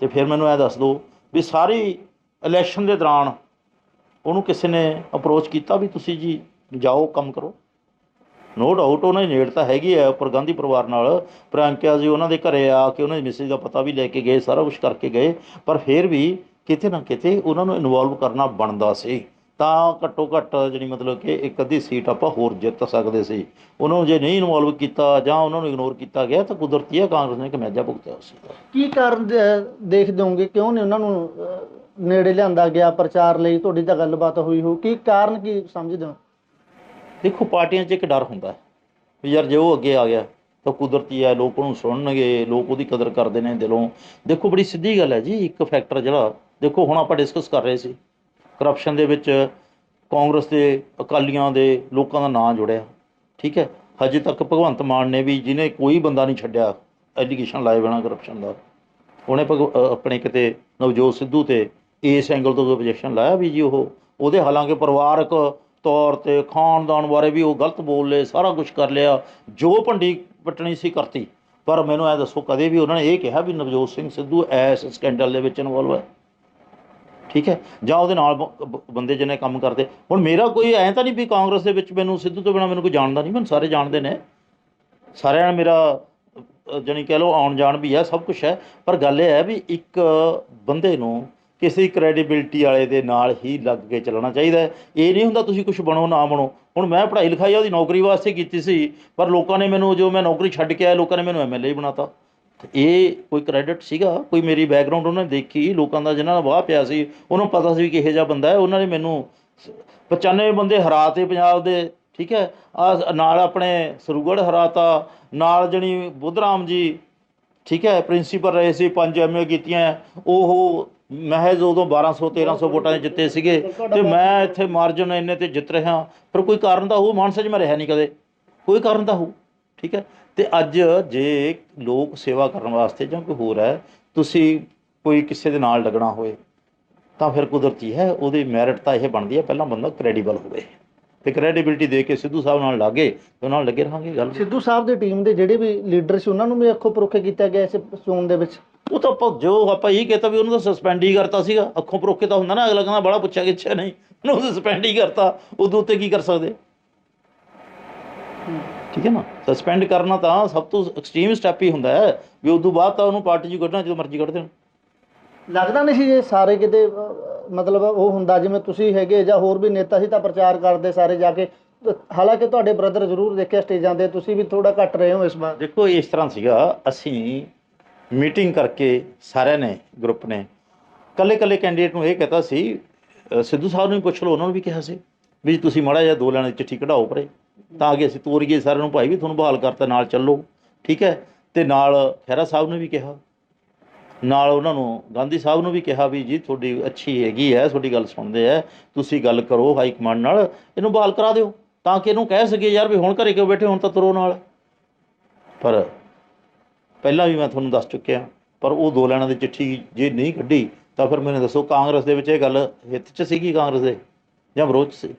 ਤੇ ਫਿਰ ਮੈਨੂੰ ਇਹ ਦੱਸ ਦਿਓ ਵੀ ਸਾਰੀ ਇਲੈਕਸ਼ਨ ਦੇ ਦੌਰਾਨ ਉਹਨੂੰ ਕਿਸੇ ਨੇ ਅਪਰੋਚ ਕੀਤਾ ਵੀ ਤੁਸੀਂ ਜੀ ਜਾਓ, ਕੰਮ ਕਰੋ। ਨੋ ਡਾਊਟ ਉਹਨਾਂ ਦੀ ਨੇੜਤਾ ਹੈਗੀ ਹੈ, ਉੱਪਰ ਗਾਂਧੀ ਪਰਿਵਾਰ ਨਾਲ। ਪ੍ਰਿਯੰਕਾ ਜੀ ਉਹਨਾਂ ਦੇ ਘਰੇ ਆ ਕੇ ਉਹਨਾਂ ਦੀ ਮਿਸਿਸ ਦਾ ਪਤਾ ਵੀ ਲੈ ਕੇ ਗਏ, ਸਾਰਾ ਕੁਝ ਕਰਕੇ ਗਏ। ਪਰ ਫਿਰ ਵੀ ਕਿਤੇ ਨਾ ਕਿਤੇ ਉਹਨਾਂ ਨੂੰ ਇਨਵੋਲਵ ਕਰਨਾ ਬਣਦਾ ਸੀ। ਤਾਂ ਘੱਟੋ ਘੱਟ ਜਿਹੜੀ ਮਤਲਬ ਕਿ ਇੱਕ ਅੱਧੀ ਸੀਟ ਆਪਾਂ ਹੋਰ ਜਿੱਤ ਸਕਦੇ ਸੀ। ਉਹਨਾਂ ਨੂੰ ਜੇ ਨਹੀਂ ਇਨਵੋਲਵ ਕੀਤਾ ਜਾਂ ਉਹਨਾਂ ਨੂੰ ਇਗਨੋਰ ਕੀਤਾ ਗਿਆ ਤਾਂ ਕੁਦਰਤੀ ਹੈ ਕਾਂਗਰਸ ਨੇ ਕਮੈਜਾ ਭੁਗਤਿਆ ਸੀ ਕੀ ਕਾਰਨ ਦੇ- ਦੇਖਦੇ ਹੋਗੇ ਕਿਉਂ ਨਹੀਂ ਉਹਨਾਂ ਨੂੰ ਨੇੜੇ ਲਿਆਂਦਾ ਗਿਆ ਪ੍ਰਚਾਰ ਲਈ? ਤੁਹਾਡੀ ਤਾਂ ਗੱਲਬਾਤ ਹੋਈ ਹੋ ਕੀ ਕਾਰਨ ਕੀ ਸਮਝਦੇ ਹੋ? ਦੇਖੋ ਪਾਰਟੀਆਂ 'ਚ ਇੱਕ ਡਰ ਹੁੰਦਾ ਹੈ ਵੀ ਯਾਰ ਜੇ ਉਹ ਅੱਗੇ ਆ ਗਿਆ ਤਾਂ ਕੁਦਰਤੀ ਹੈ ਲੋਕ ਉਹਨੂੰ ਸੁਣਨਗੇ ਲੋਕ ਉਹਦੀ ਕਦਰ ਕਰਦੇ ਨੇ ਦਿਲੋਂ। ਦੇਖੋ ਬੜੀ ਸਿੱਧੀ ਗੱਲ ਹੈ ਜੀ ਇੱਕ ਫੈਕਟਰ ਜਿਹੜਾ ਦੇਖੋ ਹੁਣ ਆਪਾਂ ਡਿਸਕਸ ਕਰ ਰਹੇ ਸੀ। ਕਰਪਸ਼ਨ ਦੇ ਵਿੱਚ ਕਾਂਗਰਸ ਦੇ ਅਕਾਲੀਆਂ ਦੇ ਲੋਕਾਂ ਦਾ ਨਾਂ ਜੁੜਿਆ। ਠੀਕ ਹੈ? ਹਜੇ ਤੱਕ ਭਗਵੰਤ ਮਾਨ ਨੇ ਵੀ ਜਿਹਨੇ ਕੋਈ ਬੰਦਾ ਨਹੀਂ ਛੱਡਿਆ ਐਲੀਗੇਸ਼ਨ ਲਾਏ ਬਿਨਾਂ ਕਰਪਸ਼ਨ ਦਾ। ਉਹਨੇ ਭਗਵ- ਆਪਣੇ ਕਿਤੇ ਨਵਜੋਤ ਸਿੱਧੂ ਤੇ ਇਸ ਐਂਗਲ ਤੋਂ ਆਬਜੈਕਸ਼ਨ ਲਾਇਆ ਵੀ ਜੀ ਉਹ। ਉਹਦੇ ਹਾਲਾਂਕਿ ਪਰਿਵਾਰਕ ਤੌਰ ਤੇ ਖਾਨਦਾਨ ਬਾਰੇ ਵੀ ਉਹ ਗਲਤ ਬੋਲ ਲਏ, ਸਾਰਾ ਕੁਝ ਕਰ ਲਿਆ। ਜੋ ਭੰਡੀ ਪਟਣੀ ਸੀ ਕਰਤੀ। ਪਰ ਮੈਨੂੰ ਇਹ ਦੱਸੋ, ਕਦੇ ਵੀ ਉਹਨਾਂ ਨੇ ਇਹ ਕਿਹਾ ਵੀ ਨਵਜੋਤ ਸਿੰਘ ਸਿੱਧੂ ਐਸ ਸਕੈਂਡਲ ਦੇ ਵਿੱਚ ਇਨਵੋਲਵ ਹੈ ਠੀਕ ਹੈ? ਜਾਂ ਉਹਦੇ ਨਾਲ ਬ- ਬੰਦੇ ਜਿਹਨੇ ਕੰਮ ਕਰਦੇ। ਹੁਣ ਮੇਰਾ ਕੋਈ ਐਂ ਤਾਂ ਨਹੀਂ ਵੀ ਕਾਂਗਰਸ ਦੇ ਵਿੱਚ ਮੈਨੂੰ ਸਿੱਧੂ ਤੋਂ ਬਿਨਾ ਮੈਨੂੰ ਕੋਈ ਜਾਣਦਾ ਨਹੀਂ ਮੈਨੂੰ ਸਾਰੇ ਜਾਣਦੇ ਨੇ। ਸਾਰਿਆਂ ਨਾਲ ਮੇਰਾ ਅ, ਜਾਣੀ ਕਹਿ ਲਓ ਆਉਣ ਜਾਣ ਵੀ ਹੈ ਸਭ ਕੁਝ ਹੈ। ਪਰ ਗੱਲ ਇਹ ਹੈ ਵੀ ਇੱਕ ਬੰਦੇ ਨੂੰ ਕਿਸੇ ਕ੍ਰੈਡੀਬਿਲਟੀ ਵਾਲੇ ਦੇ ਨਾਲ ਹੀ ਲੱਗ ਕੇ ਚੱਲਣਾ ਚਾਹੀਦਾ ਇਹ ਨਹੀਂ ਹੁੰਦਾ ਤੁਸੀਂ ਕੁਝ ਬਣੋ ਨਾ ਬਣੋ। ਹੁਣ ਮੈਂ ਪੜ੍ਹਾਈ ਲਿਖਾਈ ਉਹਦੀ ਨੌਕਰੀ ਵਾਸਤੇ ਕੀਤੀ ਸੀ ਪਰ ਲੋਕਾਂ ਨੇ ਮੈਨੂੰ ਜੋ ਮੈਂ ਨੌਕਰੀ ਛੱਡ ਕੇ ਆਇਆ ਲੋਕਾਂ ਨੇ ਮੈਨੂੰ ਐਮਐਲਏ ਬਣਾਤਾ। ਤੇ ਇਹ ਕੋਈ ਕ੍ਰੈਡਿਟ ਸੀਗਾ? ਕੋਈ ਮੇਰੀ ਬੈਕਗ੍ਰਾਉਂਡ ਉਹਨਾਂ ਨੇ ਦੇਖੀ, ਲੋਕਾਂ ਦਾ ਜਿਹਨਾਂ ਦਾ ਵਾਹ ਪਿਆ ਸੀ, ਉਹਨੂੰ ਪਤਾ ਸੀ ਵੀ ਕਿਹੋ ਜਿਹਾ ਬੰਦਾ ਹੈ, ਉਹਨਾਂ ਨੇ ਮੈਨੂੰ 95 ਬੰਦੇ ਹਰਾਤੇ ਪੰਜਾਬ ਦੇ, ਠੀਕ ਹੈ? ਆ ਨਾਲ ਆਪਣੇ ਸਰੂਗੜ ਹਰਾਤਾ, ਨਾਲ ਜਣੀ ਬੁੱਧਰਾਮ ਜੀ, ਠੀਕ ਹੈ? ਪ੍ਰਿੰਸੀਪਲ ਰਹੇ ਸੀ, ਪੰਜ ਐਮਏ ਕੀਤੀਆਂ, ਉਹ ਮਹਿਜ਼ ਉਦੋਂ 1200 1300 ਵੋਟਾਂ 'ਚ ਜਿੱਤੇ ਸੀਗੇ। ਤੇ ਮੈਂ ਇੱਥੇ ਮਾਰਜਨ ਇੰਨੇ ਤੇ ਜਿੱਤ ਰਿਹਾ। ਪਰ ਕੋਈ ਕਾਰਨ ਤਾਂ ਉਹ ਮਾਨਸਾ 'ਚ ਮੈਂ ਰਿਹਾ ਨਹੀਂ ਕਦੇ। ਕੋਈ ਕਾਰਨ ਤਾਂ ਹੋਊ, ਠੀਕ ਹੈ? ਤੇ ਅੱਜ ਜੇ ਲੋਕ ਸੇਵਾ ਕਰਨ ਵਾਸਤੇ ਜਾਂ ਕੋਈ ਹੋਰ ਹੈ ਤੁਸੀਂ ਕੋਈ ਕਿਸੇ ਦੇ ਨਾਲ ਲੱਗਣਾ ਹੋਏ ਤਾਂ ਫਿਰ ਕੁਦਰਤੀ ਹੈ ਉਹਦੀ ਮੈਰਿਟ ਤਾਂ ਇਹ ਬਣਦੀ ਹੈ ਪਹਿਲਾਂ ਬੰਦਾ ਕ੍ਰੈਡੀਬਲ ਹੋਵੇ। ਤੇ ਕ੍ਰੈਡੀਬਿਲਟੀ ਦੇ ਕੇ ਸਿੱਧੂ ਸਾਹਿਬ ਨਾਲ ਲਾਗੇ ਤੇ ਉਹਨਾਂ ਨਾਲ ਲੱਗੇ ਰਹਾਂਗੇ ਗੱਲ। ਸਿੱਧੂ ਸਾਹਿਬ ਦੀ ਟੀਮ ਦੇ ਜਿਹੜੇ ਵੀ ਲੀਡਰ ਸੀ ਉਹਨਾਂ ਨੂੰ ਵੀ ਅੱਖੋਂ ਪਰੋਖੇ ਕੀਤਾ ਗਿਆ ਇਸ ਚੋਣ ਦੇ ਵਿੱਚ? ਉਹ ਤਾਂ ਆਪਾਂ ਜੋ ਆਪਾਂ ਇਹ ਕਹਤਾ ਵੀ ਉਹਨੂੰ ਤਾਂ ਸਸਪੈਂਡ ਹੀ ਕਰਤਾ ਸੀਗਾ। ਅੱਖੋਂ ਪਰੋਖੇ ਤਾਂ ਹੁੰਦਾ ਨਾ ਅਗਲਾ ਕਹਿੰਦਾ ਬੜਾ ਪੁੱਛਿਆ ਗਿੱਛਿਆ ਨਹੀਂ। ਉਹਨੂੰ ਸਸਪੈਂਡ ਹੀ ਕਰਤਾ। ਉਹਦੇ ਉੱਤੇ ਕੀ ਕਰ ਸਕਦੇ? ਠੀਕ ਹੈ ਨਾ? ਸਸਪੈਂਡ ਕਰਨਾ ਤਾਂ ਸਭ ਤੋਂ ਐਕਸਟ੍ਰੀਮ ਸਟੈਪ ਹੀ ਹੁੰਦਾ ਹੈ। ਵੀ ਉਸ ਤੋਂ ਬਾਅਦ ਤਾਂ ਉਹਨੂੰ ਪਾਰਟੀ 'ਚ ਕੱਢਣਾ ਜਦੋਂ ਮਰਜ਼ੀ ਕੱਢ ਦੇਣ। ਲੱਗਦਾ ਨਹੀਂ ਸੀ ਜੇ ਸਾਰੇ ਕਿਤੇ ਮਤਲਬ ਉਹ ਹੁੰਦਾ ਜਿਵੇਂ ਤੁਸੀਂ ਹੈਗੇ ਜਾਂ ਹੋਰ ਵੀ ਨੇਤਾ ਸੀ ਤਾਂ ਪ੍ਰਚਾਰ ਕਰਦੇ ਸਾਰੇ ਜਾ ਕੇ। ਹਾਲਾਂਕਿ ਤੁਹਾਡੇ ਬ੍ਰਦਰ ਜ਼ਰੂਰ ਦੇਖਿਆ ਸਟੇਜਾਂ ਤੇ ਤੁਸੀਂ ਵੀ ਥੋੜਾ ਘੱਟ ਰਹੇ ਹੋ ਇਸ ਵਾਰ। ਦੇਖੋ ਇਸ ਤਰ੍ਹਾਂ ਸੀਗਾ ਅਸੀਂ ਮੀਟਿੰਗ ਕਰਕੇ ਸਾਰਿਆਂ ਨੇ ਗਰੁੱਪ ਨੇ ਕੱਲੇ ਕੱਲੇ ਕੈਂਡੀਡੇਟ ਨੂੰ ਇਹ ਕਹਤਾ ਸੀ ਸਿੱਧੂ ਸਾਹਿਬ ਨੂੰ ਵੀ ਪੁੱਛ ਲਓ ਉਹਨਾਂ ਨੂੰ ਵੀ ਕਿਹਾ ਸੀ ਵੀ ਤੁਸੀਂ ਮਾੜਾ ਜਿਹਾ ਦੋ ਲੈਣਾ ਦੀ ਚਿੱਠੀ ਕਢਾਓ ਪਰੇ। ਤਾਂ ਕਿ ਅਸੀਂ ਤੋਰੀਏ ਸਾਰਿਆਂ ਨੂੰ ਭਾਈ ਵੀ ਤੁਹਾਨੂੰ ਬਹਾਲ ਕਰਤਾ, ਨਾਲ ਚੱਲੋ, ਠੀਕ ਹੈ? ਤੇ ਨਾਲ ਖਹਿਰਾ ਸਾਹਿਬ ਨੂੰ ਵੀ ਕਿਹਾ। ਨਾਲ ਉਹਨਾਂ ਨੂੰ ਗਾਂਧੀ ਸਾਹਿਬ ਨੂੰ ਵੀ ਕਿਹਾ ਵੀ ਜੀ, ਤੁਹਾਡੀ ਅੱਛੀ ਹੈਗੀ ਹੈ, ਤੁਹਾਡੀ ਗੱਲ ਸੁਣਦੇ ਆ ਤੁਸੀਂ ਗੱਲ ਕਰੋ ਹਾਈ ਕਮਾਂਡ ਨਾਲ, ਇਹਨੂੰ ਬਹਾਲ ਕਰਾ ਦਿਓ। ਤਾਂ ਕਿ ਇਹਨੂੰ ਕਹਿ ਸਕੀਏ ਯਾਰ ਵੀ ਹੁਣ ਘਰੇ ਕਿਉਂ ਬੈਠੇ ਹੁਣ ਤਾਂ ਤੁਰੋ ਨਾਲ। ਪਰ ਪਹਿਲਾਂ ਵੀ ਮੈਂ ਤੁਹਾਨੂੰ ਦੱਸ ਚੁੱਕਿਆ, ਪਰ ਉਹ ਦੋ ਲੈਣਾ ਦੀ ਚਿੱਠੀ ਜੇ ਨਹੀਂ ਕੱਢੀ, ਤਾਂ ਫਿਰ ਮੈਨੂੰ ਦੱਸੋ ਕਾਂਗਰਸ ਦੇ ਵਿੱਚ ਇਹ ਗੱਲ ਹਿੱਤ 'ਚ ਸੀਗੀ ਕਾਂਗਰਸ ਦੇ ਜਾਂ ਵਿਰੋਧ 'ਚ ਸੀ?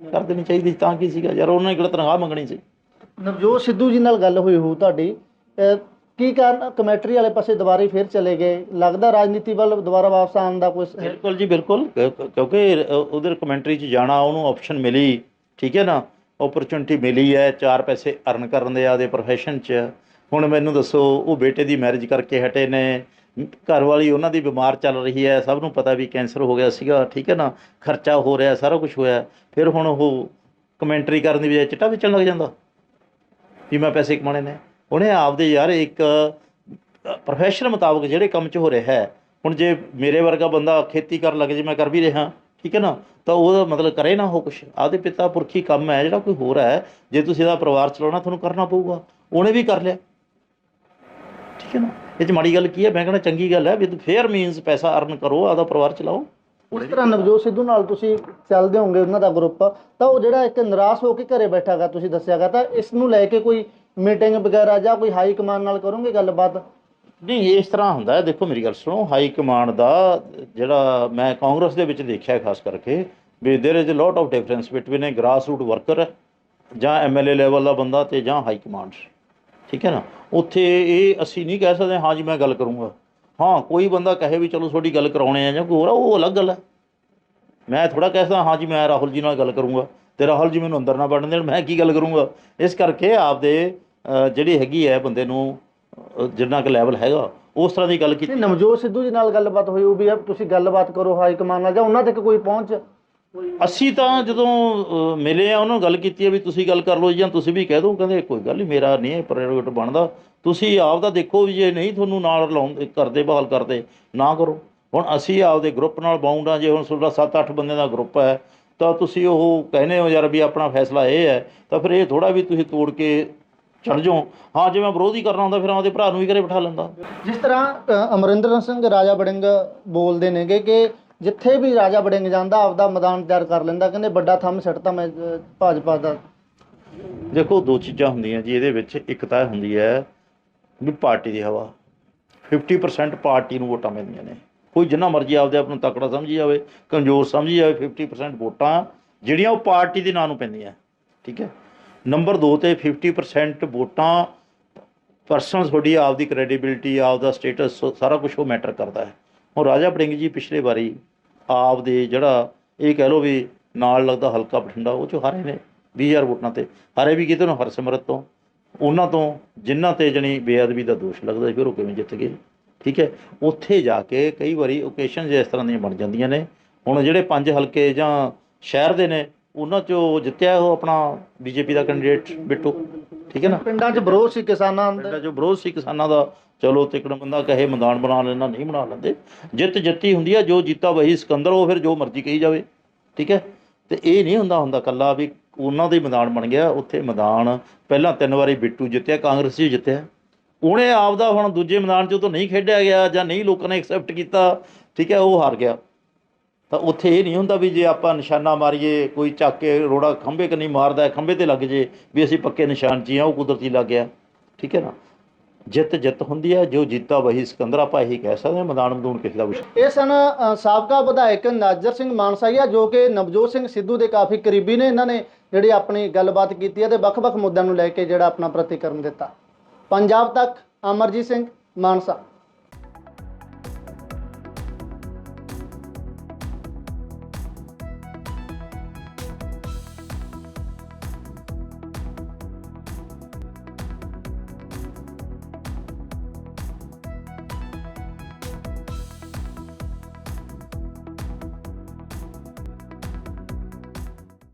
ਕਰ ਦੇਣੀ ਚਾਹੀਦੀ ਸੀ, ਤਾਂ ਕੀ ਸੀਗਾ ਯਾਰ ਉਹਨਾਂ ਨੇ ਕਿਹੜਾ ਤਨਖਾਹ ਮੰਗਣੀ ਸੀ? ਨਵਜੋਤ ਸਿੱਧੂ ਜੀ ਨਾਲ ਗੱਲ ਹੋਈ ਹੋ ਤੁਹਾਡੀ ਅਹ, ਕੀ ਕਾਰਨ ਕਮੈਟਰੀ ਵਾਲੇ ਪਾਸੇ ਦੁਬਾਰੇ ਫੇਰ ਚਲੇ ਗਏ? ਲੱਗਦਾ ਰਾਜਨੀਤੀ ਵੱਲ ਦੁਬਾਰਾ ਵਾਪਸ ਆਉਣ ਦਾ ਕੋਈ ਹੈ? ਬਿਲਕੁਲ ਜੀ ਬਿਲਕੁਲ। ਕਿਉਂ- ਕਿਉਂ- ਕਿਉਂਕਿ ਉਧਰ ਕਮੈਂਟਰੀ 'ਚ ਜਾਣਾ ਉਹਨੂੰ ਆਪਸ਼ਨ ਮਿਲੀ ਠੀਕ ਹੈ ਨਾ? ਓਪਰਚੁਨਿਟੀ ਮਿਲੀ ਹੈ ਚਾਰ ਪੈਸੇ ਅਰਨ ਕਰਨ ਦੇ ਆਦੇ ਪ੍ਰੋਫੈਸ਼ਨ 'ਚ। ਹੁਣ ਮੈਨੂੰ ਦੱਸੋ ਉਹ ਬੇਟੇ ਦੀ ਮੈਰਿਜ ਕਰਕੇ ਹਟੇ ਨੇ ਘਰ ਵਾਲੀ ਉਹਨਾਂ ਦੀ ਬਿਮਾਰ ਚੱਲ ਰਹੀ ਹੈ, ਸਭ ਨੂੰ ਪਤਾ ਵੀ ਕੈਂਸਰ ਹੋ ਗਿਆ ਸੀਗਾ, ਠੀਕ ਹੈ ਨਾ, ਖਰਚਾ ਹੋ ਰਿਹਾ, ਸਾਰਾ ਕੁਝ ਹੋਇਆ, ਫਿਰ ਹੁਣ ਉਹ ਕਮੈਂਟਰੀ ਕਰਨ ਦੀ ਬਜਾਏ ਚਿੱਟਾ ਵੇਚਣ ਲੱਗ ਜਾਂਦਾ। ਵੀ ਮੈਂ ਪੈਸੇ ਕਮਾਣੇ ਨੇ। ਉਹਨੇ ਆਪਦੇ ਯਾਰ ਇੱਕ ਪ੍ਰੋਫੈਸ਼ਨ ਮੁਤਾਬਕ ਜਿਹੜੇ ਕੰਮ 'ਚ ਹੋ ਰਿਹਾ ਹੈ, ਹੁਣ ਜੇ ਮੇਰੇ ਵਰਗਾ ਬੰਦਾ ਖੇਤੀ ਕਰਨ ਲੱਗ ਜੇ, ਮੈਂ ਕਰ ਵੀ ਰਿਹਾ, ਠੀਕ ਹੈ ਨਾ, ਤਾਂ ਉਹਦਾ ਮਤਲਬ ਕਰੇ ਨਾ ਉਹ ਕੁਛ। ਆਪਦੇ ਪਿਤਾ ਪੁਰਖੀ ਕੰਮ ਹੈ, ਜਿਹੜਾ ਕੋਈ ਹੋਰ ਹੈ, ਜੇ ਤੁਸੀਂ ਇਹਦਾ ਪਰਿਵਾਰ ਚਲਾਉਣਾ, ਤੁਹਾਨੂੰ ਕਰਨਾ ਪਊਗਾ। ਉਹਨੇ ਵੀ ਕਰ ਲਿਆ। ਠੀਕ ਹੈ ਨਾ ਇਹ ਚ ਮਾੜੀ ਗੱਲ ਕੀ ਹੈ ਮੈਂ ਕਹਿੰਦਾ ਚੰਗੀ ਗੱਲ ਹੈ ਵਿਦ ਫੇਅਰ ਮੀਨਸ ਪੈਸਾ ਅਰਨ ਕਰੋ ਆਪਦਾ ਪਰਿਵਾਰ ਚਲਾਓ ਇਸ ਤਰ੍ਹਾਂ ਨਵਜੋਤ ਸਿੱਧੂ ਨਾਲ ਤੁਸੀਂ ਚੱਲਦੇ ਹੋਵੋਗੇ ਉਹਨਾਂ ਦਾ ਗਰੁੱਪ ਤਾਂ ਉਹ ਜਿਹੜਾ ਇੱਕ ਨਿਰਾਸ਼ ਹੋ ਕੇ ਘਰੇ ਬੈਠਾਗਾ ਤੁਸੀਂ ਦੱਸਿਆਗਾ ਤਾਂ ਇਸ ਨੂੰ ਲੈ ਕੇ ਕੋਈ ਮੀਟਿੰਗ ਵਗੈਰਾ ਜਾਂ ਕੋਈ ਹਾਈ ਕਮਾਂਡ ਨਾਲ ਕਰੋਗੇ ਗੱਲਬਾਤ ਨਹੀਂ ਇਸ ਤਰ੍ਹਾਂ ਹੁੰਦਾ ਹੈ ਦੇਖੋ ਮੇਰੀ ਗੱਲ ਸੁਣੋ ਹਾਈ ਕਮਾਂਡ ਦਾ ਜਿਹੜਾ ਮੈਂ ਕਾਂਗਰਸ ਦੇ ਵਿੱਚ ਦੇਖਿਆ ਖਾਸ ਕਰਕੇ ਵੀ there is a lot of difference between a grassroot worker ਜਾਂ ਐਮਐਲਏ ਲੈਵਲ ਦਾ ਬੰਦਾ ਤੇ ਜਾਂ ਹਾਈ ਕਮਾਂਡ ਠੀਕ ਹੈ ਨਾ? ਉੱਥੇ ਇਹ ਅਸੀਂ ਨਹੀਂ ਕਹਿ ਸਕਦੇ ਹਾਂ ਜੀ ਮੈਂ ਗੱਲ ਕਰੂੰਗਾ। ਹਾਂ ਕੋਈ ਬੰਦਾ ਕਹੇ ਵੀ ਚਲੋ ਤੁਹਾਡੀ ਗੱਲ ਕਰਾਉਣੇ ਆ ਜਾਂ ਕੋਈ ਹੋਰ ਆ ਉਹ ਅਲੱਗ ਗੱਲ ਹੈ ਮੈਂ ਥੋੜਾ ਕਹਿਦਾ ਹਾਂ ਜੀ ਮੈਂ ਰਾਹੁਲ ਜੀ ਨਾਲ ਗੱਲ ਕਰੂੰਗਾ ਤੇ ਰਾਹੁਲ ਜੀ ਮੈਨੂੰ ਅੰਦਰ ਨਾ ਵੜਨ ਦੇਣ ਮੈਂ ਕੀ ਗੱਲ ਕਰੂੰਗਾ? ਇਸ ਕਰਕੇ ਆਪਦੇ ਅ, ਜਿਹੜੀ ਹੈਗੀ ਹੈ ਬੰਦੇ ਨੂੰ ਅ, ਜਿੰਨਾ ਕੁ ਲੈਵਲ ਹੈਗਾ ਉਸ ਤਰ੍ਹਾਂ ਦੀ ਗੱਲ ਕੀਤੀ। ਨਹੀਂ ਨਵਜੋਤ ਸਿੱਧੂ ਜੀ ਨਾਲ ਗੱਲਬਾਤ ਹੋਈ ਉਹ ਵੀ ਆ ਤੁਸੀਂ ਗੱਲਬਾਤ ਕਰੋ ਹਾਈ ਕਮਾਂਡ ਨਾਲ ਜਾਂ ਉਹਨਾਂ ਤੱਕ ਕੋਈ ਪਹੁੰਚ। ਅਸੀਂ ਤਾਂ ਜਦੋਂ ਮਿਲੇ ਆ, ਉਹਨਾਂ ਨੂੰ ਗੱਲ ਕੀਤੀ ਹੈ ਵੀ ਤੁਸੀਂ ਗੱਲ ਕਰ ਲਓ ਜਾਂ ਤੁਸੀਂ ਵੀ ਕਹਿ ਦਿਓ, ਕਹਿੰਦੇ ਕੋਈ ਗੱਲ ਨਹੀਂ, ਮੇਰਾ ਨਹੀਂ ਇਹ ਪ੍ਰੈਰੋਗੇਟਿਵ ਬਣਦਾ। ਤੁਸੀਂ ਆਪ ਦਾ ਦੇਖੋ ਵੀ ਜੇ ਨਹੀਂ ਤੁਹਾਨੂੰ ਨਾਲ ਲਾਉਂਦੇ ਕਰਦੇ, ਬਹਾਲ ਕਰਦੇ, ਨਾ ਕਰੋ। ਹੁਣ ਅਸੀਂ ਆਪਦੇ ਗਰੁੱਪ ਨਾਲ ਬਾਉਂਡ ਆ, ਜੇ ਹੁਣ ਤੁਹਾਡਾ 7-8 ਬੰਦਿਆਂ ਦਾ ਗਰੁੱਪ ਹੈ, ਤਾਂ ਤੁਸੀਂ ਉਹ ਕਹਿੰਦੇ ਹੋ ਯਾਰ ਵੀ ਆਪਣਾ ਫੈਸਲਾ ਇਹ ਹੈ, ਤਾਂ ਫਿਰ ਇਹ ਥੋੜਾ ਵੀ ਤੁਸੀਂ ਤੋੜ ਕੇ ਚੜ ਜਾਓ। ਹਾਂ, ਜੇ ਮੈਂ ਵਿਰੋਧ ਹੀ ਕਰਨਾ ਹੁੰਦਾ, ਫਿਰ ਆਪਦੇ ਭਰਾ ਨੂੰ ਵੀ ਘਰੇ ਬਿਠਾ ਲੈਂਦਾ। ਜਿਸ ਤਰ੍ਹਾਂ ਅਮਰਿੰਦਰ ਸਿੰਘ, ਰਾਜਾ ਬੜਿੰਗ ਬੋਲਦੇ ਨੇਗੇ ਕਿ ਜਿੱਥੇ ਵੀ ਰਾਜਾ ਵੜਿੰਗ ਜਾਂਦਾ ਆਪਦਾ ਮੈਦਾਨ ਤਿਆਰ ਕਰ ਲੈਂਦਾ ਕਹਿੰਦੇ ਵੱਡਾ ਥੰਮ ਸਿੱਟਦਾ ਮੈਂ ਅ, ਭਾਜਪਾ ਦਾ। ਦੇਖੋ ਦੋ ਚੀਜ਼ਾਂ ਹੁੰਦੀਆਂ ਜੀ ਇਹਦੇ ਵਿੱਚ ਇੱਕ ਤਾਂ ਇਹ ਹੁੰਦੀ ਹੈ ਵੀ ਪਾਰਟੀ ਦੀ ਹਵਾ। 50% ਪਾਰਟੀ ਨੂੰ ਵੋਟਾਂ ਮਿਲਦੀਆਂ ਨੇ। ਕੋਈ ਜਿੰਨਾ ਮਰਜ਼ੀ ਆਪਦੇ ਆਪ ਨੂੰ ਤਕੜਾ ਸਮਝੀ ਜਾਵੇ ਕਮਜ਼ੋਰ ਸਮਝੀ ਜਾਵੇ 50% ਵੋਟਾਂ ਜਿਹੜੀਆਂ ਉਹ ਪਾਰਟੀ ਦੇ ਨਾਂ ਨੂੰ ਪੈਂਦੀਆਂ ਠੀਕ ਹੈ? ਨੰਬਰ 2 ਤੇ 50% ਵੋਟਾਂ ਪਰਸਨਲ ਤੁਹਾਡੀ ਆਪਦੀ ਕ੍ਰੈਡੀਬਿਲਿਟੀ ਆਪਦਾ ਸਟੇਟਸ ਸਾਰਾ ਕੁਝ ਉਹ ਮੈਟਰ ਕਰਦਾ ਹੈ। ਹੁਣ ਰਾਜਾ ਬੜਿੰਗ ਜੀ ਪਿਛਲੇ ਵਾਰੀ ਆਪਦੇ ਜਿਹੜਾ ਇਹ ਕਹਿ ਲਓ ਵੀ ਨਾਲ ਲੱਗਦਾ ਹਲਕਾ ਬਠਿੰਡਾ ਉਹ ਚੋਂ ਹਾਰੇ ਨੇ 20000 ਵੋਟਾਂ ਤੇ। ਹਾਰੇ ਵੀ ਕਿਤੇ ਨੂੰ ਹਰਸਿਮਰਤ ਤੋਂ। ਉਹਨਾਂ ਤੋਂ ਜਿਨ੍ਹਾਂ ਤੇ ਜਣੀ ਬੇਅਦਬੀ ਦਾ ਦੋਸ਼ ਲੱਗਦਾ ਫਿਰ ਉਹ ਕਿਵੇਂ ਜਿੱਤ ਗਏ? ਠੀਕ ਹੈ? ਉੱਥੇ ਜਾ ਕੇ ਕਈ ਵਾਰੀ ਓਕੇਸ਼ਨ ਇਸ ਤਰ੍ਹਾਂ ਦੀਆਂ ਬਣ ਜਾਂਦੀਆਂ ਨੇ। ਹੁਣ ਜਿਹੜੇ ਪੰਜ ਹਲਕੇ ਜਾਂ ਸ਼ਹਿਰ ਦੇ ਨੇ ਉਹਨਾਂ ਚੋਂ ਜਿੱਤਿਆ ਉਹ ਆਪਣਾ ਬੀਜੇਪੀ ਦਾ ਕੈਂਡੀਡੇਟ ਬਿੱਟੂ। ਠੀਕ ਹੈ ਨਾ? ਪਿੰਡਾਂ 'ਚ ਵਿਰੋਧ ਸੀ ਕਿਸਾਨਾਂ ਦਾ। ਪਿੰਡਾਂ 'ਚੋਂ ਵਿਰੋਧ ਸੀ ਕਿਸਾਨਾਂ ਦਾ। ਚਲੋ ਤਿਕੜ ਬੰਦਾ ਕਹੇ ਮੈਦਾਨ ਬਣਾ ਲੈਣਾ ਨਹੀਂ ਬਣਾ ਲੈਂਦੇ। ਜਿੱਤ ਜਿੱਤੀ ਹੁੰਦੀ ਆ, ਜੋ ਜੀਤਾ ਵਹੀ ਸਿਕੰਦਰ, ਉਹ ਫਿਰ ਜੋ ਮਰਜ਼ੀ ਕਹੀ ਜਾਵੇ। ਠੀਕ ਹੈ? ਤੇ ਇਹ ਨਹੀਂ ਹੁੰਦਾ ਹੁੰਦਾ ਕੱਲਾ ਵੀ ਉਹਨਾਂ ਦਾ ਹੀ ਮੈਦਾਨ ਬਣ ਗਿਆ, ਉੱਥੇ ਮੈਦਾਨ ਪਹਿਲਾਂ ਤਿੰਨ ਵਾਰੀ ਬਿੱਟੂ ਜਿੱਤਿਆ, ਕਾਂਗਰਸੀ ਜਿੱਤਿਆ। ਉਹਨੇ ਆਪਦਾ ਹੁਣ ਦੂਜੇ ਮੈਦਾਨ 'ਚ ਉਹ ਤੋਂ ਨਹੀਂ ਖੇਡਿਆ ਗਿਆ, ਜਾਂ ਨਹੀਂ ਲੋਕਾਂ ਨੇ ਐਕਸੈਪਟ ਕੀਤਾ, ਠੀਕ ਹੈ, ਉਹ ਹਾਰ ਗਿਆ। ਤਾਂ ਉੱਥੇ ਇਹ ਨਹੀਂ ਹੁੰਦਾ ਵੀ ਜੇ ਆਪਾਂ ਨਿਸ਼ਾਨਾ ਮਾਰੀਏ, ਕੋਈ ਚੱਕ ਕੇ ਰੋੜਾ ਖੰਭੇ ਕਨੀ ਮਾਰਦਾ, ਖੰਭੇ ਤੇ ਲੱਗ ਜੇ, ਵੀ ਅਸੀਂ ਪੱਕੇ ਨਿਸ਼ਾਨ 'ਚ ਹੀ ਆ ਉਹ ਕੁਦਰਤੀ ਲੱਗ ਗਿਆ। ਠੀਕ ਹੈ ਨਾ? ਜਿੱਤ ਜਿੱਤ ਹੁੰਦੀ ਹੈ ਜੋ ਜਿੱਤਾ ਵਹੀ ਸਿਕੰਦਰ ਆਪਾਂ ਇਹੀ ਕਹਿ ਸਕਦੇ ਹਾਂ ਮੈਦਾਨ ਮਦੂਨ ਕਿਸੇ ਦਾ ਕੁਛ ਇਹ ਸਨ ਅ, ਸਾਬਕਾ ਵਿਧਾਇਕ ਨਾਜਰ ਸਿੰਘ ਮਾਨਸਾਈਆ ਜੋ ਕਿ ਨਵਜੋਤ ਸਿੰਘ ਸਿੱਧੂ ਦੇ ਕਾਫੀ ਕਰੀਬੀ ਨੇ। ਇਹਨਾਂ ਨੇ ਜਿਹੜੀ ਆਪਣੀ ਗੱਲਬਾਤ ਕੀਤੀ ਹੈ ਤੇ ਵੱਖ-ਵੱਖ ਮੁੱਦਿਆਂ ਨੂੰ ਲੈ ਕੇ ਜਿਹੜਾ ਆਪਣਾ ਪ੍ਰਤੀਕਰਮ ਦਿੱਤਾ। ਪੰਜਾਬ ਤੱਕ ਅਮਰਜੀਤ ਸਿੰਘ ਮਾਨਸਾ।